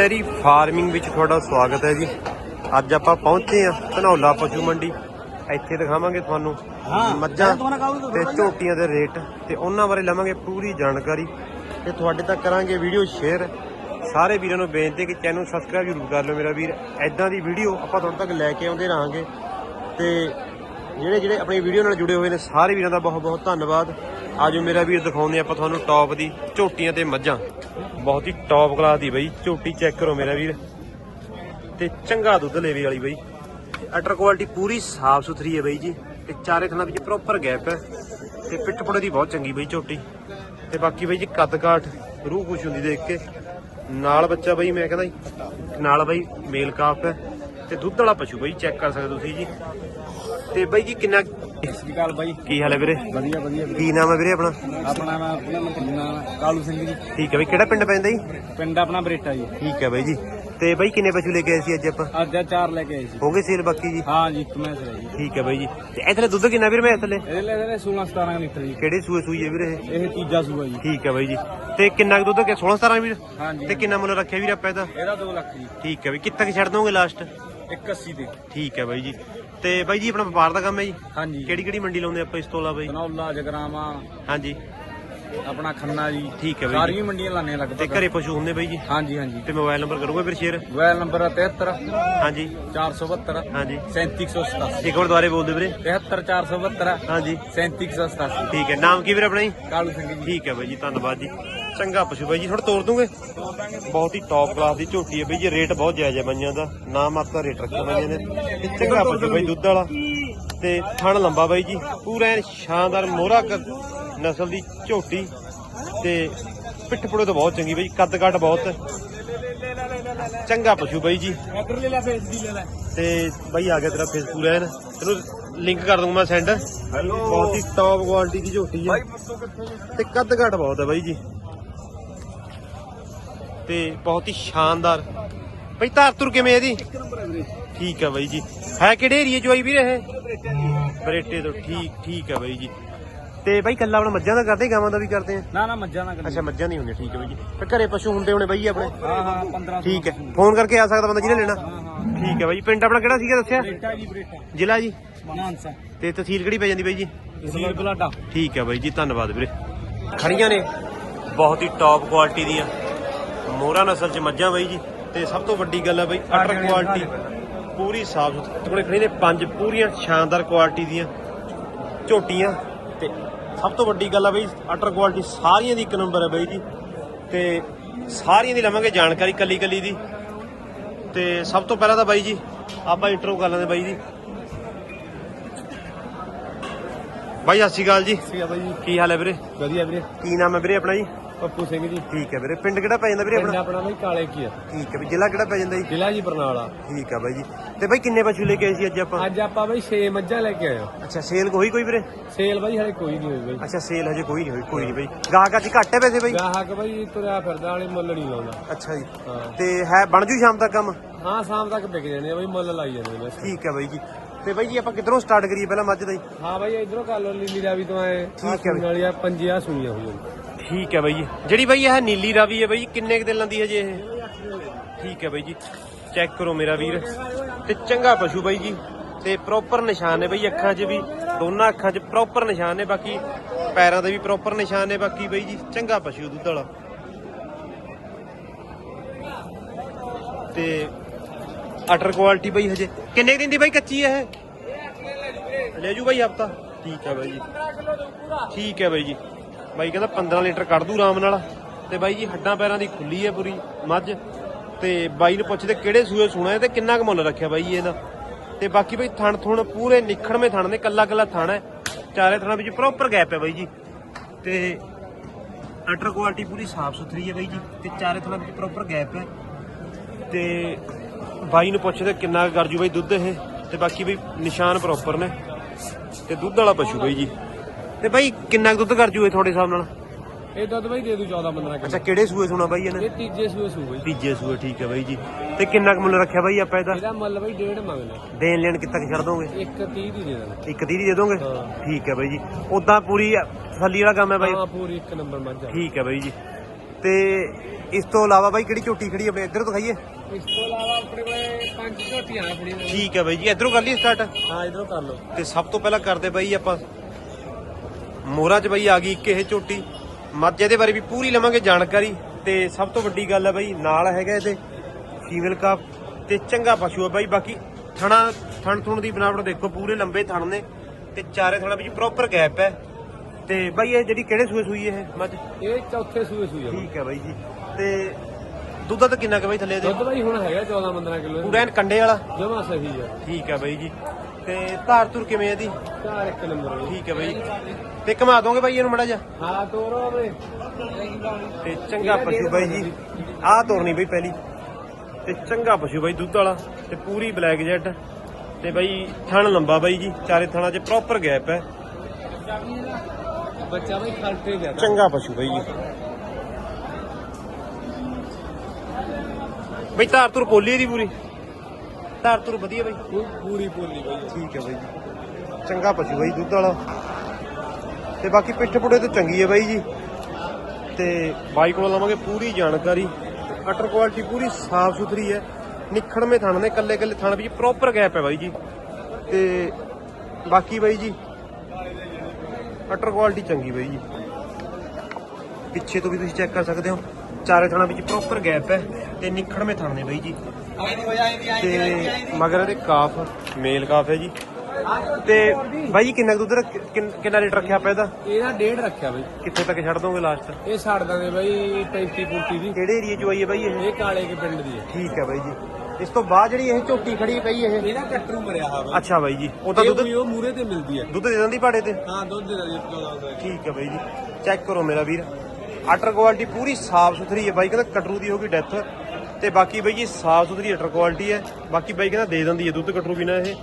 Dairy farming ਵਿੱਚ ਤੁਹਾਡਾ ਸਵਾਗਤ ਹੈ ਜੀ। ਅੱਜ ਆਪਾਂ ਪਹੁੰਚੇ ਆ ਧਨੌਲਾ ਪਸ਼ੂ ਮੰਡੀ। ਇੱਥੇ ਦਿਖਾਵਾਂਗੇ ਤੁਹਾਨੂੰ ਮੱਝਾਂ ਤੇ ਝੋਟੀਆਂ ਦੇ ਰੇਟ ਤੇ ਉਹਨਾਂ ਬਾਰੇ ਲਵਾਂਗੇ ਪੂਰੀ ਜਾਣਕਾਰੀ ਤੇ ਤੁਹਾਡੇ ਤੱਕ ਕਰਾਂਗੇ ਵੀਡੀਓ ਸ਼ੇਅਰ। ਸਾਰੇ ਵੀਰਾਂ ਨੂੰ ਬੇਨਤੀ ਕਿ ਚੈਨਲ ਸਬਸਕ੍ਰਾਈਬ ਜ਼ਰੂਰ ਕਰ ਲਓ ਮੇਰਾ ਵੀਰ। ਐਦਾਂ ਦੀ ਵੀਡੀਓ ਆਪਾਂ ਤੁਹਾਡੇ ਤੱਕ ਲੈ ਕੇ ਆਉਂਦੇ ਰਹਾਂਗੇ ਤੇ ਜਿਹੜੇ ਜਿਹੜੇ ਆਪਣੀ ਵੀਡੀਓ ਨਾਲ ਜੁੜੇ ਹੋਏ ਨੇ ਸਾਰੇ ਵੀਰਾਂ ਦਾ ਬਹੁਤ ਬਹੁਤ ਧੰਨਵਾਦ। ਆਜੋ ਮੇਰਾ ਵੀਰ ਦਿਖਾਉਂਦੇ ਆਪਾਂ ਤੁਹਾਨੂੰ ਟੌਪ ਦੀ ਝੋਟੀਆਂ ਤੇ ਮੱਝਾਂ। ਬਹੁਤ ਹੀ ਟੌਪ ਕਲਾਸ ਦੀ ਬਈ, ਝੋਟੀ ਚੈੱਕ ਕਰੋ ਮੇਰਾ ਵੀਰ। ਤੇ ਚੰਗਾ ਦੁੱਧ ਲੇਵੇ ਵਾਲੀ ਬਈ। ਅਟਰ ਕੁਆਲਿਟੀ ਪੂਰੀ ਸਾਫ਼ ਸੁਥਰੀ ਹੈ ਬਈ ਜੀ। ਤੇ ਚਾਰੇ ਥਣਾ ਵਿੱਚ ਪ੍ਰੋਪਰ ਗੈਪ ਹੈ। ਤੇ ਪਿੱਠ ਪੁੜੇ ਦੀ ਬਹੁਤ ਚੰਗੀ ਬਈ ਝੋਟੀ। ਤੇ ਬਾਕੀ ਬਈ ਜੀ ਕੱਦ ਕਾਠ, ਰੂਹ ਖੁਸ਼ ਹੁੰਦੀ ਦੇਖ ਕੇ। ਨਾਲ ਬੱਚਾ ਬਈ ਮੈਂ ਕਹਿੰਦਾ ਜੀ, ਨਾਲ ਬਈ ਮੇਲ ਕਾਫ ਹੈ। ਤੇ ਦੁੱਧ ਵਾਲਾ ਪਸ਼ੂ ਬਈ ਚੈੱਕ ਕਰ ਸਕਦੇ ਤੁਸੀਂ ਜੀ। ਤੇ ਬਈ ਜੀ ਕਿੰਨਾ ਸਤਿ ਸ਼੍ਰੀ ਅਕਾਲ ਬਾਈ। ਕੀ ਹਾਲ ਹੈ ਵੀਰੇ? ਵਧੀਆ ਵਧੀਆ। ਵੀਰੇ। ਕੀ ਨਾਮ ਹੈ ਵੀਰੇ ਆਪਣਾ? ਆਪਣਾ ਨਾਮ ਆਪਣਾ ਨਾਮ ਕਾਲੂ ਸਿੰਘ ਜੀ। ਠੀਕ ਹੈ ਬਈ ਕਿਹੜਾ ਪਿੰਡ ਪੈਂਦਾ ਜੀ? ਪਿੰਡ ਆਪਣਾ ਬਰੇਟਾ ਜੀ। ਠੀਕ ਹੈ ਬਾਈ ਜੀ। ਤੇ ਬਾਈ ਕਿੰਨੇ ਪਸ਼ੂ ਲੈ ਕੇ ਆਏ ਸੀ ਅੱਜ ਆਪਾਂ? ਅੱਜ ਆ ਚਾਰ ਲੈ ਕੇ ਆਏ ਸੀ। ਹੋ ਗਏ ਸੇਲ ਬਾਕੀ ਜੀ? ਹਾਂ ਜੀ ਇੱਕ ਮੈਂ ਸਰ ਜੀ। ਠੀਕ ਹੈ ਬਾਈ ਜੀ। ਤੇ ਇਥਲੇ ਦੁੱਧ ਕਿੰਨਾ ਵੀਰ ਮੈਂ ਇਥਲੇ ਇਹਦੇ ਲਈ ਇਹਦੇ 16 17 ਲੀਟਰ ਜੀ। ਕਿਹੜੇ ਸੂਏ ਸੂਈ ਹੈ ਵੀਰੇ ਇਹ? ਇਹ ਤੀਜਾ ਸੂਆ ਜੀ। ਠੀਕ ਹੈ ਬਾਈ ਜੀ। ਤੇ ਕਿੰਨਾ ਕੁ ਦੁੱਧ ਕਿ 16 17 ਵੀਰ? ਹਾਂ ਤੇ ਕਿੰਨਾ ਮੁੱਲ ਰੱਖਿਆ ਵੀਰ ਆਪਾਂ ਇਹਦਾ? ਇਹਦਾ 2 ਲੱਖ ਜੀ। ਠੀਕ ਹੈ ਬਾਈ ਕਿੱਥੇ ਕੁ ਛੱਡ ਦੋਗੇ ਲਾਸਟ 81 ਦੇ। ਠੀਕ ਹੈ ਬਾਈ ਜੀ। ਤੇ ਬਾਈ ਜੀ ਆਪਣਾ ਵਪਾਰ ਦਾ ਕੰਮ ਹੈ ਜੀ? ਹਾਂ ਜੀ ਕਿਹੜੀ ਕਿਹੜੀ ਮੰਡੀ ਲਾਉਂਦੇ ਆਪਾਂ ਇਸ ਤੋਂ ਇਲਾਵਾ ਬਾਈ? ਧਨੌਲਾ ਜਗਰਾਵਾ। ਹਾਂਜੀ। ਆਪਣਾ ਖੰਨਾ ਜੀ। ਠੀਕ ਹੈ ਬਾਈ ਜੀ। ਸਾਰੀਆਂ ਮੰਡੀਆਂ ਲਾਣੇ ਤੇ ਲਗਭਗ। ਘਰੇ ਪਸ਼ੂ ਹੁੰਦੇ ਬਾਈ ਜੀ? ਹਾਂ ਜੀ ਹਾਂ ਜੀ ਤੇ ਮੋਬਾਈਲ ਨੰਬਰ ਕਰੋਗੇ ਫਿਰ ਸ਼ੇਅਰ? ਮੋਬਾਈਲ ਨੰਬਰ 73 ਹਾਂਜੀ। 472 ਹਾਂਜੀ। 3787 ਇੱਕ ਵਾਰ ਦੁਬਾਰੇ ਬੋਲ ਦਿਓ ਵੀਰੇ 73 472 ਹਾਂਜੀ। 3787 ਠੀਕ ਹੈ। ਨਾਮ ਕੀ ਵੀਰੇ ਆਪਣਾ ਜੀ? ਕਾਲੂ ਸਿੰਘ ਜੀ। ਠੀਕ ਹੈ ਬਾਈ ਜੀ ਧੰਨਵਾਦ ਜੀ। ਚੰਗਾ ਪਸ਼ੂ ਬਾਈ ਜੀ ਥੋੜਾ ਤੋੜ ਦੂੰਗੇ? ਬਹੁਤ ਹੀ ਟੌਪ ਕਲਾਸ ਦੀ ਝੋਟੀ ਹੈ ਬਾਈ ਜੀ ਰੇਟ ਬਹੁਤ ਜਾਇਜ਼ ਹੈ ਬਾਈਆਂ ਦਾ। ਨਾਮ ਆਪਦਾ ਰੇਟ ਰੱਖਿਆ ਬਾਈਆਂ ਨੇ। ਤੇ ਚੰਗਾ ਪਸ਼ੂ ਬਾਈ ਦੁੱਧ ਵਾਲਾ। ਤੇ ਥਣ ਲੰਬਾ ਬਾਈ ਜੀ ਪੂਰਾ ਸ਼ਾਨਦਾਰ ਮੋਹਰਾ ਕ- ਨਸਲ ਦੀ ਝੋਟੀ। ਤੇ ਪਿੱਠ ਪੁੜੇ ਤੋਂ ਬਹੁਤ ਚੰਗੀ ਬਾਈ ਕੱਦ ਕਾਠ ਬਹੁਤ। ਚੰਗਾ ਪਸ਼ੂ ਬਾਈ ਜੀ। ਇੱਧਰ ਲੈ ਲੈ ਫੇਸ ਦੀ ਲੈ ਲੈ। ਤੇ ਬਾਈ ਆ ਗਿਆ ਤੇਰਾ ਫੇਸ ਪੂਰਾ ਐਨ। ਤੈਨੂੰ ਲਿੰਕ ਕਰ ਦੂੰਗਾ ਮੈਂ ਸੈਂਡ ਹੈਲੋ ਬਹੁਤ ਹੀ ਟੌਪ ਕੁਆਲਿਟੀ ਦੀ ਝੋਟੀ ਹੈ। ਪੁੱਤੋ ਕਿੱਥੇ ਜੀ ਤੇ ਕੱਦ ਘੱਟ ਬਹੁਤ ਹੈ ਬਾਈ ਜੀ। ਤੇ ਬਹੁਤ ਹੀ ਸ਼ਾਨਦਾਰ। ਬਈ ਧਾਰ ਤੁਰ ਕਿਵੇਂ ਇਹਦੀ? ਠੀਕ ਹੈ ਬਾਈ ਜੀ। ਹੈ ਕਿਹੜੇ ਏਰੀਏ ਚੋਂ ਆਈ ਵੀਰ ਇਹ? ਬਰੇਟੇ ਤੋਂ ਠੀਕ ਠੀਕ ਹੈ ਬਾਈ ਜੀ। ਤੇ ਬਾਈ ਕੱਲਾ ਆਪਣਾ ਮੱਝਾਂ ਦਾ ਕਰਦੇ ਗਾਵਾਂ ਦਾ ਵੀ ਕਰਦੇ ਆ? ਨਾ ਨਾ ਮੱਝਾਂ ਨਾ ਅੱਛਾ ਮੱਝਾਂ ਨਹੀਂ ਹੁੰਦੀਆਂ ਠੀਕ ਹੈ ਬਾਈ ਜੀ। ਤੇ ਘਰੇ ਪਸ਼ੂ ਹੁੰਦੇ ਹੋਣੇ ਬਾਈ ਆਪਣੇ? ਹਾਂ ਹਾਂ 15 ਠੀਕ ਹੈ ਫੋਨ ਕਰਕੇ ਆ ਸਕਦਾ ਬੰਦਾ ਜਿਹਨੇ ਲੈਣਾ। ਹਾਂ ਹਾਂ ਠੀਕ ਹੈ ਬਾਈ ਪਿੰਡ ਆਪਣਾ ਕਿਹੜਾ ਸੀਗਾ ਦੱਸਿਆ? ਬਰੇਟਾ ਜੀ ਬਰੇਟਾ। ਜ਼ਿਲ੍ਹਾ ਜੀ? ਮਾਨਸਾ। ਤੇ ਤਹਿਸੀਲ ਕਿਹੜੀ ਪੈ ਜਾਂਦੀ ਬਾਈ ਜੀ? ਤਹਿਸੀਲ ਬਲਾਡਾ। ਠੀਕ ਹੈ ਬਾਈ ਜੀ ਧੰਨਵਾਦ ਵੀਰੇ। ਖੜੀਆਂ ਨੇ। ਬਹੁਤ ਹੀ ਟੌਪ ਕੁਆਲਿਟੀ ਦੀਆਂ। ਮੋਹਰਾ ਨਸਲ ਚ ਮੱਝਾਂ ਬਾਈ ਜੀ ਤੇ ਸਭ ਤੋਂ ਵੱਡੀ ਗੱਲ ਹੈ ਬਾਈ ਅਟਰ ਕੁਆਲਿਟੀ ਪੂਰੀ ਸਾਫ਼ ਸੁਥਰੀ ਕੋਲੇ ਖੜੀ ਨੇ ਪੰਜ ਪੂਰੀਆਂ ਸ਼ਾਨਦਾਰ ਕੁਆਲਿਟੀ ਦੀਆਂ ਝੋਟੀਆਂ ਤੇ ਸਭ ਤੋਂ ਵੱਡੀ ਗੱਲ ਹੈ ਬਾਈ ਅਟਰ ਕੁਆਲਿਟੀ ਸਾਰੀਆਂ ਦੀ ਇੱਕ ਨੰਬਰ ਹੈ ਬਾਈ ਜੀ ਤੇ ਸਾਰੀਆਂ ਦੀ ਲਵਾਂਗੇ ਜਾਣਕਾਰੀ ਕੱਲੀ ਕੱਲੀ ਦੀ ਤੇ ਸਭ ਤੋਂ ਪਹਿਲਾਂ ਤਾਂ ਬਾਈ ਜੀ ਆਪਾਂ ਇੰਟਰੋ ਕਰ ਲੈਂਦੇ ਬਾਈ ਜੀ। ਬਾਈ ਸਤਿ ਸ਼੍ਰੀ ਅਕਾਲ ਜੀ। ਸੀ ਬਾਈ ਜੀ। ਕੀ ਹਾਲ ਹੈ ਵੀਰੇ? ਵਧੀਆ ਵੀਰੇ। ਕੀ ਨਾਮ ਹੈ ਵੀਰੇ ਆਪਣਾ ਜੀ? ਪੱਪੂ ਸਿੰਘ ਜੀ। ਠੀਕ ਹੈ ਵੀਰੇ ਪਿੰਡ ਕਿਹੜਾ ਪੈ ਜਾਂਦਾ ਵੀਰੇ ਪਿੰਡ ਆਪਣਾ? ਆਪਣਾ ਬਾਈ ਕਾਲੇ ਕੀ ਆ। ਠੀਕ ਹੈ ਵੀ ਜ਼ਿਲ੍ਹਾ ਕਿਹੜਾ ਪੈ ਜਾਂਦਾ ਜੀ? ਜ਼ਿਲ੍ਹਾ ਜੀ ਬਰਨਾਲਾ। ਠੀਕ ਹੈ ਬਾਈ ਜੀ। ਤੇ ਬਾਈ ਕਿੰਨੇ ਪਸ਼ੂ ਲੈ ਕੇ ਆਏ ਸੀ ਅੱਜ ਆਪਾਂ? ਅੱਜ ਆਪਾਂ ਬਾਈ 6 ਮੱਝਾਂ ਲੈ ਕੇ ਆਏ ਹਾਂ ਅੱਛਾ ਸੇਲ ਕੋਈ ਕੋਈ ਵੀਰੇ? ਸੇਲ ਬਾਈ ਹਲੇ ਕੋਈ ਨਹੀਂ ਹੋਈ ਬਾਈ। ਅੱਛਾ ਸੇਲ ਹਜੇ ਕੋਈ ਨਹੀਂ ਹੋਈ ਕੋਈ ਨਹੀਂ ਬਾਈ। ਗਾਹਕ ਅੱਜ ਘੱਟ ਹੈ ਵੈਸੇ ਬਾਈ? ਗਾਹਕ ਬਾਈ ਤੁਰਿਆ ਫਿਰਦਾ ਵਾਲੇ ਮੁੱਲ ਨਹੀਂ ਲਾਉਂਦਾ। ਅੱਛਾ ਜੀ। ਹਾਂ। ਤੇ ਹੈ ਬਣ ਜੂ ਸ਼ਾਮ ਤੱਕ ਕੰਮ? ਹਾਂ ਸ਼ਾਮ ਤੱਕ ਵਿਕ ਜਾਣੇ ਆ ਬਾਈ ਮੁੱਲ ਲਾਈ ਜਾਂਦੇ ਨੇ ਠੀਕ ਹੈ ਬਾਈ ਜੀ। ਤੇ ਬਾਈ ਜੀ ਆਪਾਂ ਕਿੱਧਰੋਂ ਸਟਾਰਟ ਕਰੀਏ ਪਹਿਲਾਂ ਮੱਝ ਦਾ ਜੀ? ਹਾਂ ਬਾਈ ਇਧਰੋਂ ਕਰ ਲੋ ਲੀਲੀ ਰਾਵੀ ਤੋਂ ਆਏ ਠੀਕ ਹੈ। ਵਾਲੀ ਆ ਪੰਜੀਆਂ ਸੂਈਆਂ ਹੋਈਆਂ ਠੀਕ ਹੈ ਬਾਈ ਜੀ। ਜਿਹੜੀ ਬਾਈ ਇਹ ਨੀਲੀ ਰਾਵੀ ਹੈ ਬਾਈ, ਕਿੰਨੇ ਕੁ ਦਿਨ ਲੰਦੀ ਹਜੇ ਇਹ? ਠੀਕ ਹੈ ਬਾਈ ਜੀ। ਚੈੱਕ ਕਰੋ ਮੇਰਾ ਵੀਰ। ਤੇ ਚੰਗਾ ਪਸ਼ੂ ਬਾਈ ਜੀ। ਤੇ ਪ੍ਰੋਪਰ ਨਿਸ਼ਾਨ ਨੇ ਬਾਈ ਅੱਖਾਂ 'ਚ ਵੀ। ਦੋਨਾਂ ਅੱਖਾਂ 'ਚ ਪ੍ਰੋਪਰ ਨਿਸ਼ਾਨ ਨੇ ਬਾਕੀ। ਪੈਰਾਂ ਦੇ ਵੀ ਪ੍ਰੋਪਰ ਨਿਸ਼ਾਨ ਨੇ ਬਾਕੀ ਬਾਈ ਜੀ। ਚੰਗਾ ਪਸ਼ੂ ਦੁੱਧ ਵਾਲਾ। ਤੇ ਅਟਰ ਕੁਆਲਿਟੀ ਬਾਈ ਹਜੇ। ਕਿੰਨੇ ਕੁ ਦਿਨ ਦੀ ਬਾਈ ਕੱਚੀ ਹੈ ਇਹ? ਲੈ ਜੂ ਬਾਈ ਹਫਤਾ। ਠੀਕ ਹੈ ਬਾਈ ਜੀ। ਠੀਕ ਹੈ ਬਾਈ ਜੀ। ਬਾਈ ਕਹਿੰਦਾ 15 ਲੀਟਰ ਕੱਢ ਦੂ ਆਰਾਮ ਨਾਲ। ਤੇ ਬਾਈ ਜੀ ਹੱਡਾਂ ਪੈਰਾਂ ਦੀ ਖੁੱਲੀ ਹੈ ਪੂਰੀ ਮੱਝ। ਤੇ ਬਾਈ ਨੂੰ ਪੁੱਛਦੇ ਕਿਹੜੇ ਸੂਏ ਸੁਣਾ ਹੈ ਤੇ ਕਿੰਨਾ ਕੁ ਮੁੱਲ ਰੱਖਿਆ ਬਾਈ ਇਹਦਾ। ਤੇ ਬਾਕੀ ਬਾਈ ਥਣ ਥੁਣ ਪੂਰੇ ਨਿਖੜਵੇਂ ਥਣ ਨੇ, ਕੱਲਾ ਕੱਲਾ ਥਣ ਹੈ। ਚਾਰੇ ਥਣਾਂ ਵਿੱਚ ਪ੍ਰੋਪਰ ਗੈਪ ਹੈ ਬਾਈ ਜੀ। ਤੇ ਅਟਰ ਕੁਆਲਿਟੀ ਪੂਰੀ ਸਾਫ਼ ਸੁਥਰੀ ਹੈ ਬਾਈ ਜੀ। ਤੇ ਚਾਰੇ ਥਣਾਂ ਵਿੱਚ ਪ੍ਰੋਪਰ ਗੈਪ ਹੈ। ਤੇ ਬਾਈ ਨੂੰ ਪੁੱਛਦੇ ਕਿੰਨਾ ਕੁ ਗਰਜੂ ਬਾਈ ਦੁੱਧ ਇਹ। ਤੇ ਬਾਕੀ ਬਈ ਨਿਸ਼ਾਨ ਪ੍ਰੋਪਰ ਨੇ। ਤੇ ਦੁੱਧ ਵਾਲਾ ਪਸ਼ੂ ਬਾਈ ਜੀ। ਤੇ ਬਾਈ ਕਿੰਨਾ ਕੁ ਦੁੱਧ ਗਰਜੂ ਇਹ ਤੁਹਾਡੇ ਹਿਸਾਬ ਨਾਲ? ਇਹ ਦੁੱਧ ਬਾਈ ਦੇ ਦੂ 14 15 ਅੱਛਾ ਕਿਲੋ ਕਿਹੜੇ ਸੂਏ ਸੁਣਾ ਬਾਈ ਇਹਨੇ? ਇਹ ਤੀਜੇ ਸੂਏ ਸੂ ਬਾਈ। ਤੀਜੇ ਸੂਏ ਠੀਕ ਹੈ ਬਾਈ ਜੀ। ਤੇ ਕਿੰਨਾ ਕੁ ਮੁੱਲ ਰੱਖਿਆ ਬਾਈ ਆਪਾਂ ਇਹਦਾ? ਇਹਦਾ ਮੁੱਲ ਬਾਈ ਡੇਢ ਮੰਗਦੇ ਦੇਣ ਲੈਣ ਕਿੱਤਾ ਛੱਡ ਦੋਗੇ? ਇੱਕ 30 ਦੀ ਦੇ ਇੱਕ ਤੀਹ ਦੀ ਦੇ ਦੋਗੇ? ਹਾਂ। ਠੀਕ ਹੈ ਬਾਈ ਜੀ। ਉਦਾਂ ਪੂਰੀ ਥੱਲੀ ਵਾਲਾ ਕੰਮ ਹੈ ਬਾਈ। ਹਾਂ ਪੂਰੀ ਇੱਕ ਨੰਬਰ ਮੱਝ ਠੀਕ ਹੈ ਬਾਈ ਜੀ। ਤੇ ਇਸ ਤੋਂ ਇਲਾਵਾ ਬਾਈ ਕਿਹੜੀ ਝੋਟੀ ਖੜੀ ਆਪਣੇ ਇੱਧਰ ਦਿਖਾਈਏ। ਇਸ ਤੋਂ ਇਲਾਵਾ ਆਪਣੇ ਕੋਲੇ ਪੰਜ ਝੋਟੀਆਂ ਆ ਆਪਣੀਆਂ ਠੀਕ ਹੈ ਬਾਈ ਜੀ। ਇੱਧਰੋਂ ਕਰ ਲਈ ਸਟਾਰਟ ਹਾਂ ਇਧਰੋਂ ਕਰ ਲਓ। ਤੇ ਸਭ ਤੋਂ ਪਹਿਲਾਂ ਕਰਦੇ ਬਾਈ ਆਪਾਂ ਮੋਹਰਾ ਚ ਬਾਈ ਆ ਗਈ ਇੱਕ ਇਹ ਝੋਟੀ। ਮੱਝ ਇਹਦੇ ਬਾਰੇ ਵੀ ਪੂਰੀ ਲਵਾਂਗੇ ਜਾਣਕਾਰੀ। ਤੇ ਸਭ ਤੋਂ ਵੱਡੀ ਗੱਲ ਹੈ ਬਾਈ ਨਾਲ ਹੈਗਾ ਇਹਦੇ ਫੀਮੇਲ ਕਾਪ ਤੇ ਚੰਗਾ ਪਸ਼ੂ ਹੈ ਬਾਈ। ਬਾਕੀ ਥਣਾ ਥਣ ਥੁਣ ਦੀ ਬਣਾਵਟ ਦੇਖੋ ਪੂਰੇ ਲੰਬੇ ਥਣ ਨੇ ਤੇ ਚਾਰੇ ਥਣਾ ਵਿੱਚ ਪ੍ਰੋਪਰ ਗੈਪ ਹੈ। ਤੇ ਬਾਈ ਇਹ ਜਿਹੜੀ ਕਿਹੜੇ ਸੂਏ ਸੂਈ ਇਹ ਮੱਝ? ਇਹ ਚੌਥੇ ਸੂਏ ਸੂਏ ਆ ਠੀਕ ਹੈ ਬਾਈ ਜੀ। ਤੇ ਦੁੱਧ ਤਾਂ ਕਿੰਨਾ ਕੁ ਬਾਈ ਥੱਲੇ ਦੇ ਦੁੱਧ ਬਾਈ ਹੁਣ ਹੈਗਾ 14 15 ਕਿਲੋ ਪੂਰਾ ਕੰਡੇ ਵਾਲਾ? ਜਮਾ ਸਹੀ ਆ। ਠੀਕ ਹੈ ਬਾਈ ਜੀ। ਤੇ ਧਾਰ ਧੁਰ ਕਿਵੇਂ ਹੈ ਇਹਦੀ? ਚਾਰ ਇੱਕ ਨੰਬਰ ਠੀਕ ਹੈ ਬਾਈ। ਤੇ ਘੁਮਾ ਦੋਗੇ ਬਾਈ ਇਹਨੂੰ ਮੜਾ ਜਾ ਹਾਂ ਤੋਰੋ ਵੇ ਤੇ ਚੰਗਾ ਪਸ਼ੂ ਬਾਈ ਜੀ। ਆਹ ਤੋਰਨੀ ਬਈ ਪਹਿਲੀ। ਤੇ ਚੰਗਾ ਪਸ਼ੂ ਬਾਈ ਦੁੱਧ ਵਾਲਾ। ਤੇ ਪੂਰੀ ਬਲੈਕ ਜੈਟ। ਤੇ ਬਾਈ ਥਣ ਲੰਬਾ ਬਾਈ ਜੀ। ਚਾਰੇ ਥਣਾਂ 'ਚ ਪ੍ਰੋਪਰ ਗੈਪ ਹੈ। ਬੱਚਾ ਬਾਈ ਖਲਤੇ ਗਿਆ ਚੰਗਾ ਪਸ਼ੂ ਬਾਈ ਜੀ। ਬਈ ਧਾਰ ਤੁਰ ਪੋਲੀ ਦੀ ਪੂਰੀ। ਧਾਰ ਤੁਰ ਵਧੀਆ ਬਾਈ। ਪੂਰੀ ਪੋਲੀ ਬਾਈ। ਠੀਕ ਹੈ ਬਾਈ। ਜੀ ਚੰਗਾ ਪਸ਼ੂ ਬਾਈ ਦੁੱਧ ਵਾਲਾ। ਤੇ ਬਾਕੀ ਪਿੱਠ ਪੁੜੇ ਤੇ ਚੰਗੀ ਹੈ ਬਾਈ ਜੀ। ਤੇ ਬਾਈ ਕੋਲ ਲਵਾਂਗੇ ਪੂਰੀ ਜਾਣਕਾਰੀ। ਅਟਰ ਕੁਆਲਿਟੀ ਪੂਰੀ ਸਾਫ਼ ਸੁਥਰੀ ਹੈ। ਨਿਖੜਵੇਂ ਥਣ ਨੇ ਕੱਲੇ ਕੱਲੇ ਥਣ ਵਿੱਚ ਪ੍ਰੋਪਰ ਗੈਪ ਹੈ ਬਾਈ ਜੀ। ਤੇ ਬਾਕੀ ਬਾਈ ਜੀ ਅਟਰ ਕੁਆਲਿਟੀ ਚੰਗੀ ਬਾਈ ਜੀ। ਪਿੱਛੇ ਤੋਂ ਵੀ ਤੁਸੀਂ ਚੈੱਕ ਕਰ ਸਕਦੇ ਹੋ। ਚਾਰੇ ਥਣਾਂ ਵਿੱਚ ਪ੍ਰੋਪਰ ਗੈਪ ਹੈ ਤੇ ਨਿਖੜਵੇਂ ਥਣ ਨੇ ਬਾਈ ਜੀ। ਤੇ ਮਗਰ ਇਹਦੇ ਕਾਫ ਮੇਲ ਕਾਫ ਹੈ ਜੀ। ਤੇ ਬਾਈ ਜੀ ਕਿੰਨਾ ਕੁ ਦੁੱਧ ਰੱਖ- ਕਿੰਨ- ਕਿੰਨਾ ਲੀਟਰ ਰੱਖਿਆ ਪਿਆ ਇਹਦਾ? ਇਹਦਾ ਡੇਢ ਰੱਖਿਆ ਬਾਈ। ਕਿੱਥੇ ਤੱਕ ਛੱਡ ਦੋਗੇ ਲਾਸਟ ਇਹ ਛੱਡ ਦਾਂਗੇ ਬਾਈ 35 ਪੁੰਟੀ ਦੀ। ਕਿਹੜੇ ਏਰੀਏ ਚ ਆਈ ਹੈ ਬਾਈ ਇਹ? ਇਹ ਕਾਲੇ ਕੇ ਪਿੰਡ ਦੀ ਹੈ। ਠੀਕ ਹੈ ਬਾਈ ਜੀ। ਇਸ ਤੋਂ ਬਾਅਦ ਜਿਹੜੀ ਇਹ ਝੋਟੀ ਖੜੀ ਪਈ ਇਹ? ਇਹਦਾ ਕੱਟਰੂ ਮਰਿਆ ਹਾ ਬਾਈ। ਅੱਛਾ ਬਾਈ ਜੀ ਉਹ ਤਾਂ ਦੁੱਧ ਉਹ ਮੂਰੇ ਤੇ ਮਿਲਦੀ ਹੈ। ਦੁੱਧ ਦੇ ਦਿੰਦੀ ਭਾੜੇ ਤੇ? ਹਾਂ ਦੁੱਧ ਦੇ ਦੇ 14 ਦਾ ਠੀਕ ਹੈ ਬਾਈ ਜੀ। ਚੈੱਕ ਕਰੋ ਮੇਰਾ ਵੀਰ। ਅਟਰ ਕੁਆਲਿਟੀ ਪੂਰੀ ਸਾਫ਼ ਸੁਥਰੀ ਹੈ ਬਾਈ ਕਹਿੰਦਾ ਕਟਰੂ ਦੀ ਹੋ ਗਈ ਡੈਥ ਤੇ ਬਾਕੀ ਬਾਈ ਜੀ ਸਾਫ਼ ਸੁਥਰੀ ਅਟਰ ਕੁਆਲਿਟੀ ਹੈ। ਬਾਕੀ ਬਾਈ ਕਹਿੰਦਾ ਦੇ ਦਿੰਦੀ ਹੈ, ਦੁੱਧ ਕਟਰੂ ਬਿਨਾ ਇਹ।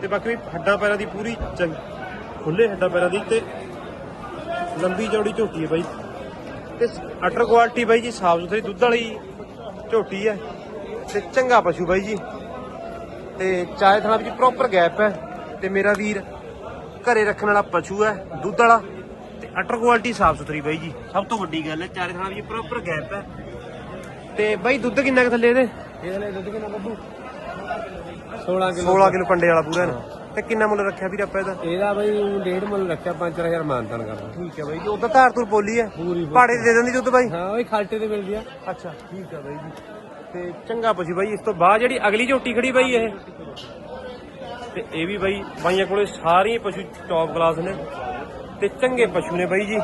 ਤੇ ਬਾਕੀ ਵੀ ਹੱਡਾਂ ਪੈਰਾਂ ਦੀ ਪੂਰੀ ਚੰਗ ਖੁੱਲੇ ਹੱਡਾਂ ਪੈਰਾਂ ਦੀ ਤੇ ਲੰਬੀ ਚੌੜੀ ਝੋਟੀ ਹੈ ਬਾਈ। ਤੇ ਅਟਰ ਕੁਆਲਿਟੀ ਬਾਈ ਜੀ ਸਾਫ਼ ਸੁਥਰੀ, ਦੁੱਧ ਵਾਲੀ ਝੋਟੀ ਹੈ। ਤੇ ਚੰਗਾ ਪਸ਼ੂ ਬਾਈ ਜੀ। ਤੇ ਚਾਰੇ ਥਾਂ ਵਿੱਚ ਪ੍ਰੋਪਰ ਗੈਪ ਹੈ। ਤੇ ਮੇਰਾ ਵੀਰ ਘਰੇ ਰੱਖਣ ਵਾਲਾ ਪਸ਼ੂ ਹੈ, ਦੁੱਧ ਵਾਲਾ। ਤੇ ਅਟਰ ਕੁਆਲਿਟੀ ਸਾਫ਼ ਸੁਥਰੀ ਬਾਈ ਜੀ। ਸਭ ਤੋਂ ਵੱਡੀ ਗੱਲ ਹੈ ਚਾਰੇ ਥਾਂ ਵਿੱਚ ਪ੍ਰੋਪਰ ਗੈਪ ਹੈ। ਤੇ ਬਾਈ ਦੁੱਧ ਕਿੰਨਾ ਕੁ ਥੱਲੇ ਇਹਦੇ? ਇਹਦੇ ਦੁੱਧ ਕਿੰਨਾ ਬੱਬੂ? 16 ਕਿਲੋ 16 ਕਿਲੋ ਕੰਡੇ ਵਾਲਾ ਪੂਰਾ ਨਾ ਤੇ ਕਿੰਨਾ ਮੁੱਲ ਰੱਖਿਆ ਵੀਰ ਆਪਾਂ ਇਹਦਾ? ਇਹਦਾ ਬਾਈ ਡੇਢ ਮੁੱਲ ਰੱਖਿਆ 5000 ਮਾਨਤਨ ਕਰਦਾ ਠੀਕ ਹੈ ਬਾਈ ਜੀ ਉਹਦਾ ਧਾਰ ਤੁਰ ਬੋਲੀ ਹੈ। ਪੂਰੀ ਪਾੜੇ ਦੇ ਦਿੰਦੀ ਦੁੱਧ ਬਾਈ? ਹਾਂ ਉਹ ਖਾਲਟੇ ਤੇ ਮਿਲਦੀ ਆ। ਅੱਛਾ ਠੀਕ ਹੈ ਬਾਈ ਜੀ। ਤੇ ਚੰਗਾ ਪਸ਼ੂ ਬਾਈ ਇਸ ਤੋਂ ਬਾਅਦ ਜਿਹੜੀ ਅਗਲੀ ਝੋਟੀ ਖੜੀ ਬਾਈ ਇਹ? ਤੇ ਇਹ ਵੀ ਬਾਈ ਬਾਈਆਂ ਕੋਲੇ ਸਾਰੇ ਪਸ਼ੂ ਟੌਪ ਕਲਾਸ ਨੇ। ਤੇ ਚੰਗੇ ਪਸ਼ੂ ਨੇ ਬਾਈ ਜੀ।